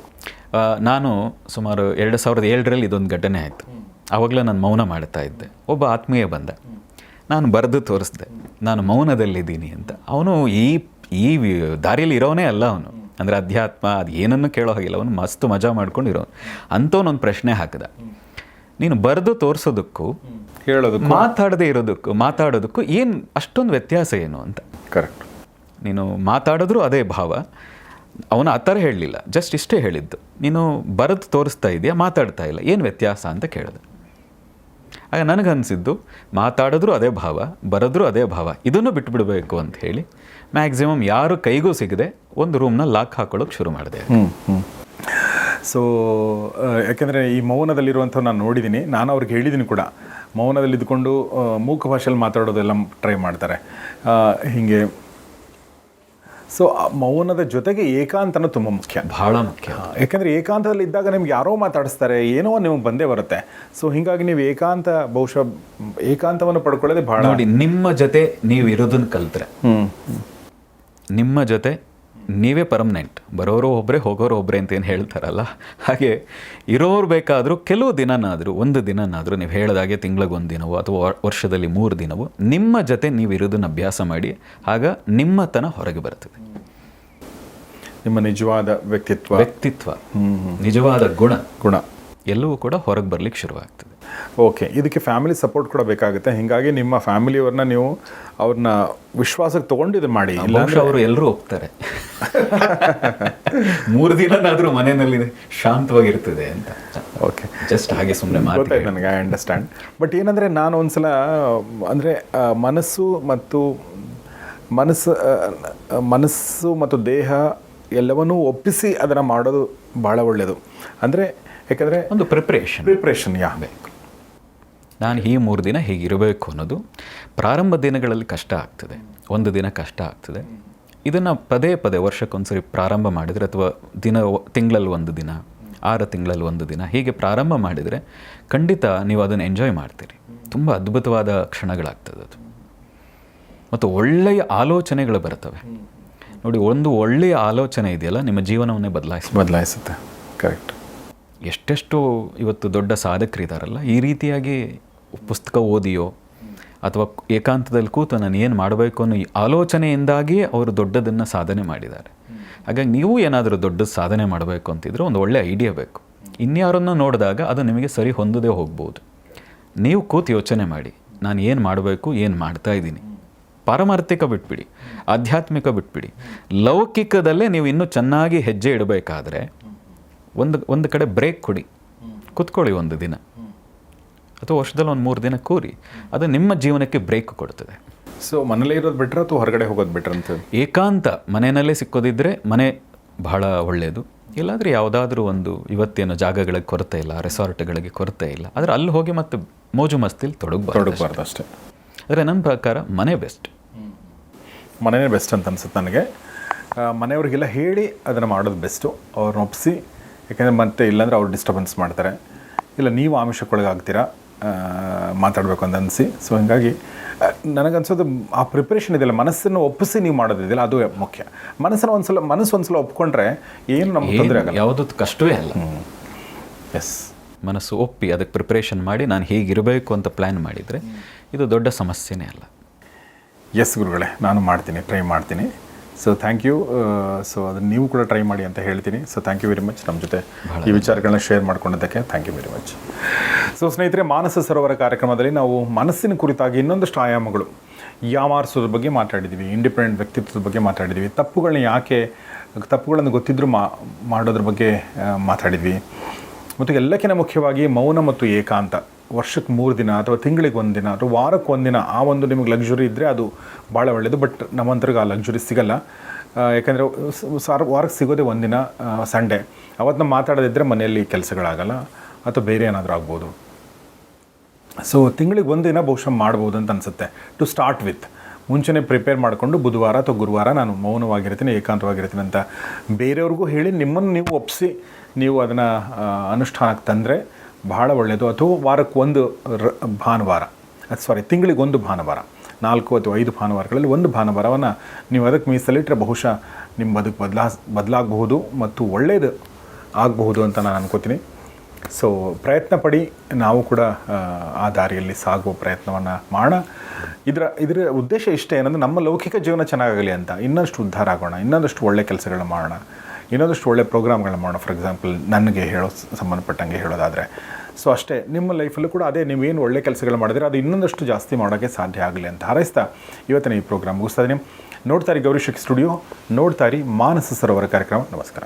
ನಾನು ಸುಮಾರು ಎರಡು ಸಾವಿರದ ಏಳರಲ್ಲಿ ಇದೊಂದು ಘಟನೆ ಆಯಿತು. ಆವಾಗಲೇ ನಾನು ಮೌನ ಮಾಡ್ತಾ ಇದ್ದೆ. ಒಬ್ಬ ಆತ್ಮೀಯ ಬಂದ. ನಾನು ಬರೆದು ತೋರಿಸ್ದೆ. ನಾನು ಮೌನದಲ್ಲಿದ್ದೀನಿ ಅಂತ. ಅವನು ಈ ಈ ದಾರಿಯಲ್ಲಿ ಇರೋನೇ ಅಲ್ಲ ಅವನು. ಅಂದರೆ ಅಧ್ಯಾತ್ಮ ಅದು ಏನನ್ನು ಕೇಳೋ ಹಾಗಿಲ್ಲ. ಅವನು ಮಸ್ತ್ ಮಜಾ ಮಾಡ್ಕೊಂಡು ಇರೋನು ಅಂಥವನೊಂದು ಪ್ರಶ್ನೆ ಹಾಕಿದ. ನೀನು ಬರೆದು ತೋರಿಸೋದಕ್ಕೂ ಹೇಳೋದು ಮಾತಾಡದೇ ಇರೋದಕ್ಕೂ ಮಾತಾಡೋದಕ್ಕೂ ಏನು ಅಷ್ಟೊಂದು ವ್ಯತ್ಯಾಸ ಏನು ಅಂತ? ಕರೆಕ್ಟ್ ನೀನು ಮಾತಾಡಿದ್ರೂ ಅದೇ ಭಾವ. ಅವನು ಆ ಥರ ಹೇಳಲಿಲ್ಲ ಜಸ್ಟ್ ಇಷ್ಟೇ ಹೇಳಿದ್ದು. ನೀನು ಬರೆದು ತೋರಿಸ್ತಾ ಇದೆಯಾ ಮಾತಾಡ್ತಾ ಇಲ್ಲ. ಏನು ವ್ಯತ್ಯಾಸ ಅಂತ ಕೇಳಿದೆ. ಆಗ ನನಗನ್ನಿಸಿದ್ದು ಮಾತಾಡಿದ್ರೂ ಅದೇ ಭಾವ, ಬರೆದ್ರೂ ಅದೇ ಭಾವ, ಇದನ್ನು ಬಿಟ್ಬಿಡಬೇಕು ಅಂತ ಹೇಳಿ ಮ್ಯಾಕ್ಸಿಮಮ್ ಯಾರು ಕೈಗೂ ಸಿಗದೆ ಒಂದು ರೂಮ್ನ ಲಾಕ್ ಹಾಕೊಳ್ಳೋಕೆ ಶುರು ಮಾಡಿದೆ. ಸೊ ಯಾಕೆಂದರೆ ಈ ಮೌನದಲ್ಲಿರುವಂಥವು ನಾನು ನೋಡಿದ್ದೀನಿ ನಾನು ಅವ್ರಿಗೆ ಹೇಳಿದ್ದೀನಿ ಕೂಡ. ಮೌನದಲ್ಲಿ ಇದ್ಕೊಂಡು ಮೂಕ ಭಾಷೆಯಲ್ಲಿ ಮಾತಾಡೋದೆಲ್ಲ ಟ್ರೈ ಮಾಡ್ತಾರೆ. ಹೀಗೆ ಸೊ ಮೌನದ ಜೊತೆಗೆ ಏಕಾಂತನೂ ತುಂಬ ಮುಖ್ಯ. ಬಹಳ ಮುಖ್ಯ. ಯಾಕಂದರೆ ಏಕಾಂತದಲ್ಲಿ ಇದ್ದಾಗ ನಿಮ್ಗೆ ಯಾರೋ ಮಾತಾಡಿಸ್ತಾರೆ ಏನೋ ನಿಮಗೆ ಬಂದೇ ಬರುತ್ತೆ. ಸೊ ಹೀಗಾಗಿ ನೀವು ಏಕಾಂತ ಬಹುಶಃ ಏಕಾಂತವನ್ನು ಪಡ್ಕೊಳ್ಳೋದೇ ಬಹಳ ನೋಡಿ ನಿಮ್ಮ ಜೊತೆ ನೀವು ಇರೋದನ್ನ ಕಲಿತ್ರೆ ನಿಮ್ಮ ಜೊತೆ ನೀವೇ ಪರ್ಮನೆಂಟ್. ಬರೋರು ಒಬ್ಬರೇ ಹೋಗೋರು ಒಬ್ಬರೇ ಅಂತ ಏನು ಹೇಳ್ತಾರಲ್ಲ? ಹಾಗೆ ಇರೋರು ಬೇಕಾದರೂ ಕೆಲವು ದಿನನಾದರೂ ಒಂದು ದಿನನಾದರೂ ನೀವು ಹೇಳಿದಾಗೆ ತಿಂಗಳಿಗೆ ಒಂದು ದಿನವೋ ಅಥವಾ ವರ್ಷದಲ್ಲಿ ಮೂರು ದಿನವೋ ನಿಮ್ಮ ಜೊತೆ ನೀವು ಇರೋದನ್ನ ಅಭ್ಯಾಸ ಮಾಡಿ ಆಗ ನಿಮ್ಮತನ ಹೊರಗೆ ಬರ್ತದೆ. ನಿಮ್ಮ ನಿಜವಾದ ವ್ಯಕ್ತಿತ್ವ. ವ್ಯಕ್ತಿತ್ವ. ನಿಜವಾದ ಗುಣ. ಗುಣ. ಎಲ್ಲವೂ ಕೂಡ ಹೊರಗೆ ಬರಲಿಕ್ಕೆ ಶುರುವಾಗ್ತದೆ. ಓಕೆ ಇದಕ್ಕೆ ಫ್ಯಾಮಿಲಿ ಸಪೋರ್ಟ್ ಕೂಡ ಬೇಕಾಗುತ್ತೆ. ಹೀಗಾಗಿ ನಿಮ್ಮ ಫ್ಯಾಮಿಲಿಯವ್ರನ್ನ ನೀವು ಅವ್ರನ್ನ ವಿಶ್ವಾಸಕ್ಕೆ ತೊಗೊಂಡು ಇದು ಮಾಡಿ ಅವರು ಎಲ್ಲರೂ ಹೋಗ್ತಾರೆ. ಮೂರು ದಿನನಾದರೂ ಮನೆಯಲ್ಲಿ ಶಾಂತವಾಗಿರ್ತದೆ ಅಂತ. ಓಕೆ ಜಸ್ಟ್ ಹಾಗೆ ಸುಮ್ಮನೆ ಮಾತು ಗೊತ್ತಾಯ್ತು ನನಗೆ ಐ ಅಂಡರ್ಸ್ಟ್ಯಾಂಡ್ ಬಟ್ ಏನಂದರೆ ನಾನು ಒಂದ್ಸಲ ಅಂದರೆ ಮನಸ್ಸು ಮತ್ತು ಮನಸ್ಸು ಮನಸ್ಸು ಮತ್ತು ದೇಹ ಎಲ್ಲವನ್ನೂ ಒಪ್ಪಿಸಿ ಅದನ್ನು ಮಾಡೋದು ಭಾಳ ಒಳ್ಳೆಯದು ಅಂದರೆ ಯಾಕಂದರೆ ಒಂದು ಪ್ರಿಪ್ರೇಷನ್ ಪ್ರಿಪ್ರೇಷನ್ ಯಾ ಬೇಕು. ನಾನು ಈ ಮೂರು ದಿನ ಹೀಗಿರಬೇಕು ಅನ್ನೋದು ಪ್ರಾರಂಭ ದಿನಗಳಲ್ಲಿ ಕಷ್ಟ ಆಗ್ತದೆ. ಒಂದು ದಿನ ಕಷ್ಟ ಆಗ್ತದೆ. ಇದನ್ನು ಪದೇ ಪದೇ ವರ್ಷಕ್ಕೊಂದ್ಸರಿ ಪ್ರಾರಂಭ ಮಾಡಿದರೆ ಅಥವಾ ದಿನ ತಿಂಗಳಲ್ಲಿ ಒಂದು ದಿನ ಆರು ತಿಂಗಳಲ್ಲಿ ಒಂದು ದಿನ ಹೀಗೆ ಪ್ರಾರಂಭ ಮಾಡಿದರೆ ಖಂಡಿತ ನೀವು ಅದನ್ನು ಎಂಜಾಯ್ ಮಾಡ್ತೀರಿ. ತುಂಬ ಅದ್ಭುತವಾದ ಕ್ಷಣಗಳಾಗ್ತದೆ ಅದು. ಮತ್ತು ಒಳ್ಳೆಯ ಆಲೋಚನೆಗಳು ಬರ್ತವೆ. ನೋಡಿ ಒಂದು ಒಳ್ಳೆಯ ಆಲೋಚನೆ ಇದೆಯಲ್ಲ ನಿಮ್ಮ ಜೀವನವನ್ನೇ ಬದಲಾಯಿಸಿ ಬದಲಾಯಿಸುತ್ತೆ. ಕರೆಕ್ಟ್. ಎಷ್ಟೆಷ್ಟು ಇವತ್ತು ದೊಡ್ಡ ಸಾಧಕರಿದ್ದಾರಲ್ಲ ಈ ರೀತಿಯಾಗಿ ಪುಸ್ತಕ ಓದಿಯೋ ಅಥವಾ ಏಕಾಂತದಲ್ಲಿ ಕೂತು ನಾನು ಏನು ಮಾಡಬೇಕು ಅನ್ನೋ ಈ ಆಲೋಚನೆಯಿಂದಾಗಿ ಅವರು ದೊಡ್ಡದನ್ನು ಸಾಧನೆ ಮಾಡಿದ್ದಾರೆ. ಹಾಗಾಗಿ ನೀವು ಏನಾದರೂ ದೊಡ್ಡ ಸಾಧನೆ ಮಾಡಬೇಕು ಅಂತಿದ್ರೆ ಒಂದು ಒಳ್ಳೆಯ ಐಡಿಯಾ ಬೇಕು. ಇನ್ಯಾರನ್ನು ನೋಡಿದಾಗ ಅದು ನಿಮಗೆ ಸರಿ ಹೊಂದದೇ ಹೋಗ್ಬೋದು. ನೀವು ಕೂತು ಯೋಚನೆ ಮಾಡಿ, ನಾನು ಏನು ಮಾಡಬೇಕು, ಏನು ಮಾಡ್ತಾ ಇದ್ದೀನಿ. ಪಾರಮಾರ್ಥಿಕ ಬಿಟ್ಬಿಡಿ, ಆಧ್ಯಾತ್ಮಿಕ ಬಿಟ್ಬಿಡಿ. ಲೌಕಿಕದಲ್ಲೇ ನೀವು ಇನ್ನೂ ಚೆನ್ನಾಗಿ ಹೆಜ್ಜೆ ಇಡಬೇಕಾದ್ರೆ ಒಂದು ಒಂದು ಕಡೆ ಬ್ರೇಕ್ ಕೊಡಿ. ಕುತ್ಕೊಳ್ಳಿ ಒಂದು ದಿನ. ಅಥವಾ ವರ್ಷದಲ್ಲಿ ಒಂದು ಮೂರು ದಿನ ಕೂರಿ ಅದು ನಿಮ್ಮ ಜೀವನಕ್ಕೆ ಬ್ರೇಕ್ ಕೊಡ್ತದೆ. ಸೊ ಮನೇಲೇ ಇರೋದು ಬಿಟ್ರೆ ಅಥವಾ ಹೊರಗಡೆ ಹೋಗೋದು ಬಿಟ್ರೆ ಅಂತ? ಏಕಾಂತ ಮನೆಯಲ್ಲೇ ಸಿಕ್ಕೋದಿದ್ದರೆ ಮನೆ ಬಹಳ ಒಳ್ಳೆಯದು ಇಲ್ಲಾಂದರೆ ಯಾವುದಾದ್ರೂ ಒಂದು ಇವತ್ತೇನು ಜಾಗಗಳಿಗೆ ಕೊರತೆ ಇಲ್ಲ ರೆಸಾರ್ಟ್ಗಳಿಗೆ ಕೊರತೆ ಇಲ್ಲ. ಆದರೆ ಅಲ್ಲಿ ಹೋಗಿ ಮತ್ತೆ ಮೋಜು ಮಸ್ತಿಲಿ ತೊಡಗಬಾರ್ದು ತೊಡಗಬಾರ್ದು ಅಷ್ಟೇ. ಆದರೆ ನನ್ನ ಪ್ರಕಾರ ಮನೆ ಬೆಸ್ಟ್ ಮನೆಯೇ ಬೆಸ್ಟ್ ಅಂತ ಅನ್ಸುತ್ತೆ ನನಗೆ. ಮನೆಯವ್ರಿಗೆಲ್ಲ ಹೇಳಿ ಅದನ್ನು ಮಾಡೋದು ಬೆಸ್ಟು ಅವ್ರನ್ನ ಒಪ್ಪಿಸಿ ಯಾಕೆಂದರೆ ಮತ್ತೆ ಇಲ್ಲಾಂದರೆ ಅವ್ರು ಡಿಸ್ಟರ್ಬೆನ್ಸ್ ಮಾಡ್ತಾರೆ. ಇಲ್ಲ ನೀವು ಆಮಿಷಕ್ಕೊಳಗಾಗ್ತೀರಾ? ಮಾತಾಡಬೇಕು ಅಂತ ಅನಿಸಿ. ಸೊ ಹಾಗಾಗಿ ನನಗನ್ಸೋದು ಆ ಪ್ರಿಪ್ರೇಷನ್ ಇದೆಯಲ್ಲ ಮನಸ್ಸನ್ನು ಒಪ್ಪಿಸಿ ನೀವು ಮಾಡೋದಿದೆಯಲ್ಲ ಅದು ಮುಖ್ಯ. ಮನಸ್ಸನ್ನು ಒಂದ್ಸಲ ಮನಸ್ಸು ಒಂದ್ಸಲ ಒಪ್ಕೊಂಡ್ರೆ ಏನು ನಮ್ಗೆ ತೊಂದರೆ ಆಗಲ್ಲ. ಯಾವುದೂ ಕಷ್ಟವೇ ಅಲ್ಲ. ಎಸ್ ಮನಸ್ಸು ಒಪ್ಪಿ ಅದಕ್ಕೆ ಪ್ರಿಪ್ರೇಷನ್ ಮಾಡಿ ನಾನು ಹೀಗಿರಬೇಕು ಅಂತ ಪ್ಲ್ಯಾನ್ ಮಾಡಿದರೆ ಇದು ದೊಡ್ಡ ಸಮಸ್ಯೆನೇ ಅಲ್ಲ. ಎಸ್ ಗುರುಗಳೇ ನಾನು ಮಾಡ್ತೀನಿ ಟ್ರೈ ಮಾಡ್ತೀನಿ. ಸೊ ಥ್ಯಾಂಕ್ ಯು ಸೊ ಅದನ್ನು ನೀವು ಕೂಡ ಟ್ರೈ ಮಾಡಿ ಅಂತ ಹೇಳ್ತೀನಿ. So thank you very much ನಮ್ಮ ಜೊತೆ ಈ ವಿಚಾರಗಳನ್ನ share ಮಾಡ್ಕೊಂಡಿದ್ದಕ್ಕೆ thank you very much so ಸ್ನೇಹಿತರೆ ಮಾನಸ ಸರೋವರ ಕಾರ್ಯಕ್ರಮದಲ್ಲಿ ನಾವು ಮನಸ್ಸಿನ ಕುರಿತಾಗಿ ಇನ್ನೊಂದಷ್ಟು ಆಯಾಮಗಳು ಯಾಮಾರಿಸೋದ್ರ ಬಗ್ಗೆ ಮಾತಾಡಿದ್ದೀವಿ ಇಂಡಿಪೆಂಡೆಂಟ್ ವ್ಯಕ್ತಿತ್ವದ ಬಗ್ಗೆ ಮಾತಾಡಿದ್ವಿ ತಪ್ಪುಗಳನ್ನ ಯಾಕೆ ತಪ್ಪುಗಳನ್ನು ಗೊತ್ತಿದ್ದರೂ ಮಾ ಮಾಡೋದ್ರ ಬಗ್ಗೆ ಮಾತಾಡಿದ್ವಿ. ಮತ್ತು ಎಲ್ಲಕ್ಕಿಂತ ಮುಖ್ಯವಾಗಿ ಮೌನ ಮತ್ತು ಏಕಾಂತ. ವರ್ಷಕ್ಕೆ ಮೂರು ದಿನ ಅಥವಾ ತಿಂಗಳಿಗೆ ಒಂದು ದಿನ ಅಥವಾ ವಾರಕ್ಕೆ ಒಂದು ದಿನ ಆ ಒಂದು ನಿಮಗೆ ಲಕ್ಸುರಿ ಇದ್ದರೆ ಅದು ಭಾಳ ಒಳ್ಳೆಯದು ಬಟ್ ನಮ್ಮಂತರಿಗೆ ಆ ಲಕ್ಸುರಿ ಸಿಗಲ್ಲ. ಯಾಕೆಂದರೆ ಯಾಕಂದರೆ ಸಾರ್, ವಾರಕ್ಕೆ ಸಿಗೋದೇ ಒಂದಿನ ಸಂಡೇ ಅವತ್ತು ನಾವು ಮಾತಾಡೋದಿದ್ದರೆ ಮನೆಯಲ್ಲಿ ಕೆಲಸಗಳಾಗಲ್ಲ ಅಥವಾ ಬೇರೆ ಏನಾದರೂ ಆಗ್ಬೋದು. ಸೊ ತಿಂಗಳಿಗೆ ಒಂದಿನ ಬಹುಶಃ ಮಾಡ್ಬೋದು ಅಂತ ಅನಿಸುತ್ತೆ. ಟು ಸ್ಟಾರ್ಟ್ ವಿತ್ ಮುಂಚೆನೇ ಪ್ರಿಪೇರ್ ಮಾಡಿಕೊಂಡು ಬುಧವಾರ ಅಥವಾ ಗುರುವಾರ ನಾನು ಮೌನವಾಗಿರ್ತೀನಿ, ಏಕಾಂತವಾಗಿರ್ತೀನಿ ಅಂತ ಬೇರೆಯವ್ರಿಗೂ ಹೇಳಿ ನಿಮ್ಮನ್ನು ನೀವು ಒಪ್ಪಿಸಿ ನೀವು ಅದನ್ನು ಅನುಷ್ಠಾನಕ್ಕೆ ತಂದರೆ ಬಹಳ ಒಳ್ಳೆಯದು. ಅಥವಾ ವಾರಕ್ಕೆ ಒಂದು ರ ಭಾನುವಾರ. ಸಾರಿ ತಿಂಗಳಿಗೆ ಒಂದು ಭಾನುವಾರ. ನಾಲ್ಕು ಅಥವಾ ಐದು ಭಾನುವಾರಗಳಲ್ಲಿ ಒಂದು ಭಾನುವಾರವನ್ನು ನೀವು ಅದಕ್ಕೆ ಮೀಸಲಿಟ್ಟರೆ ಬಹುಶಃ ನಿಮ್ಮ ಬದುಕು ಬದಲಾ ಬದಲಾಗಬಹುದು ಮತ್ತು ಒಳ್ಳೆಯದು ಆಗಬಹುದು ಅಂತ ನಾನು ಅನ್ಕೋತೀನಿ. ಸೊ ಪ್ರಯತ್ನ ಪಡಿ ನಾವು ಕೂಡ ಆ, ಆ ದಾರಿಯಲ್ಲಿ ಸಾಗುವ ಪ್ರಯತ್ನವನ್ನು ಮಾಡೋಣ. ಇದರ ಇದರ ಉದ್ದೇಶ ಇಷ್ಟೇ ಏನಂದರೆ ನಮ್ಮ ಲೌಕಿಕ ಜೀವನ ಚೆನ್ನಾಗಾಗಲಿ ಅಂತ. ಇನ್ನಷ್ಟು ಉದ್ಧಾರ ಆಗೋಣ. ಇನ್ನೊಂದಷ್ಟು ಒಳ್ಳೆ ಕೆಲಸಗಳನ್ನ ಮಾಡೋಣ. ಇನ್ನೊಂದಷ್ಟು ಒಳ್ಳೆ ಪ್ರೋಗ್ರಾಮ್ಗಳನ್ನ ಮಾಡೋಣ. ಫಾರ್ ಎಕ್ಸಾಂಪಲ್ ನನಗೆ ಹೇಳೋ ಸಂಬಂಧಪಟ್ಟಂಗೆ ಹೇಳೋದಾದರೆ. ಸೊ ಅಷ್ಟೇ, ನಿಮ್ಮ ಲೈಫಲ್ಲೂ ಕೂಡ ಅದೇ ನೀವೇನು ಒಳ್ಳೆ ಕೆಲಸಗಳು ಮಾಡಿದ್ರೆ ಅದು ಇನ್ನೊಂದಷ್ಟು ಜಾಸ್ತಿ ಮಾಡೋಕ್ಕೆ ಸಾಧ್ಯ ಆಗಲಿ ಅಂತ ಹಾರೈಸ್ತಾ ಇವತ್ತಿನ ಈ ಪ್ರೋಗ್ರಾಮ್ ಮುಗಿಸ್ತಾ ಇದ್ದೀನಿ. ನೋಡ್ತಾ ಗೌರಿಶಕ್ ಸ್ಟುಡಿಯೋ. ನೋಡ್ತಾ ಇರಿ ಮಾನಸ ಸರೋವರ ಕಾರ್ಯಕ್ರಮ. ನಮಸ್ಕಾರ.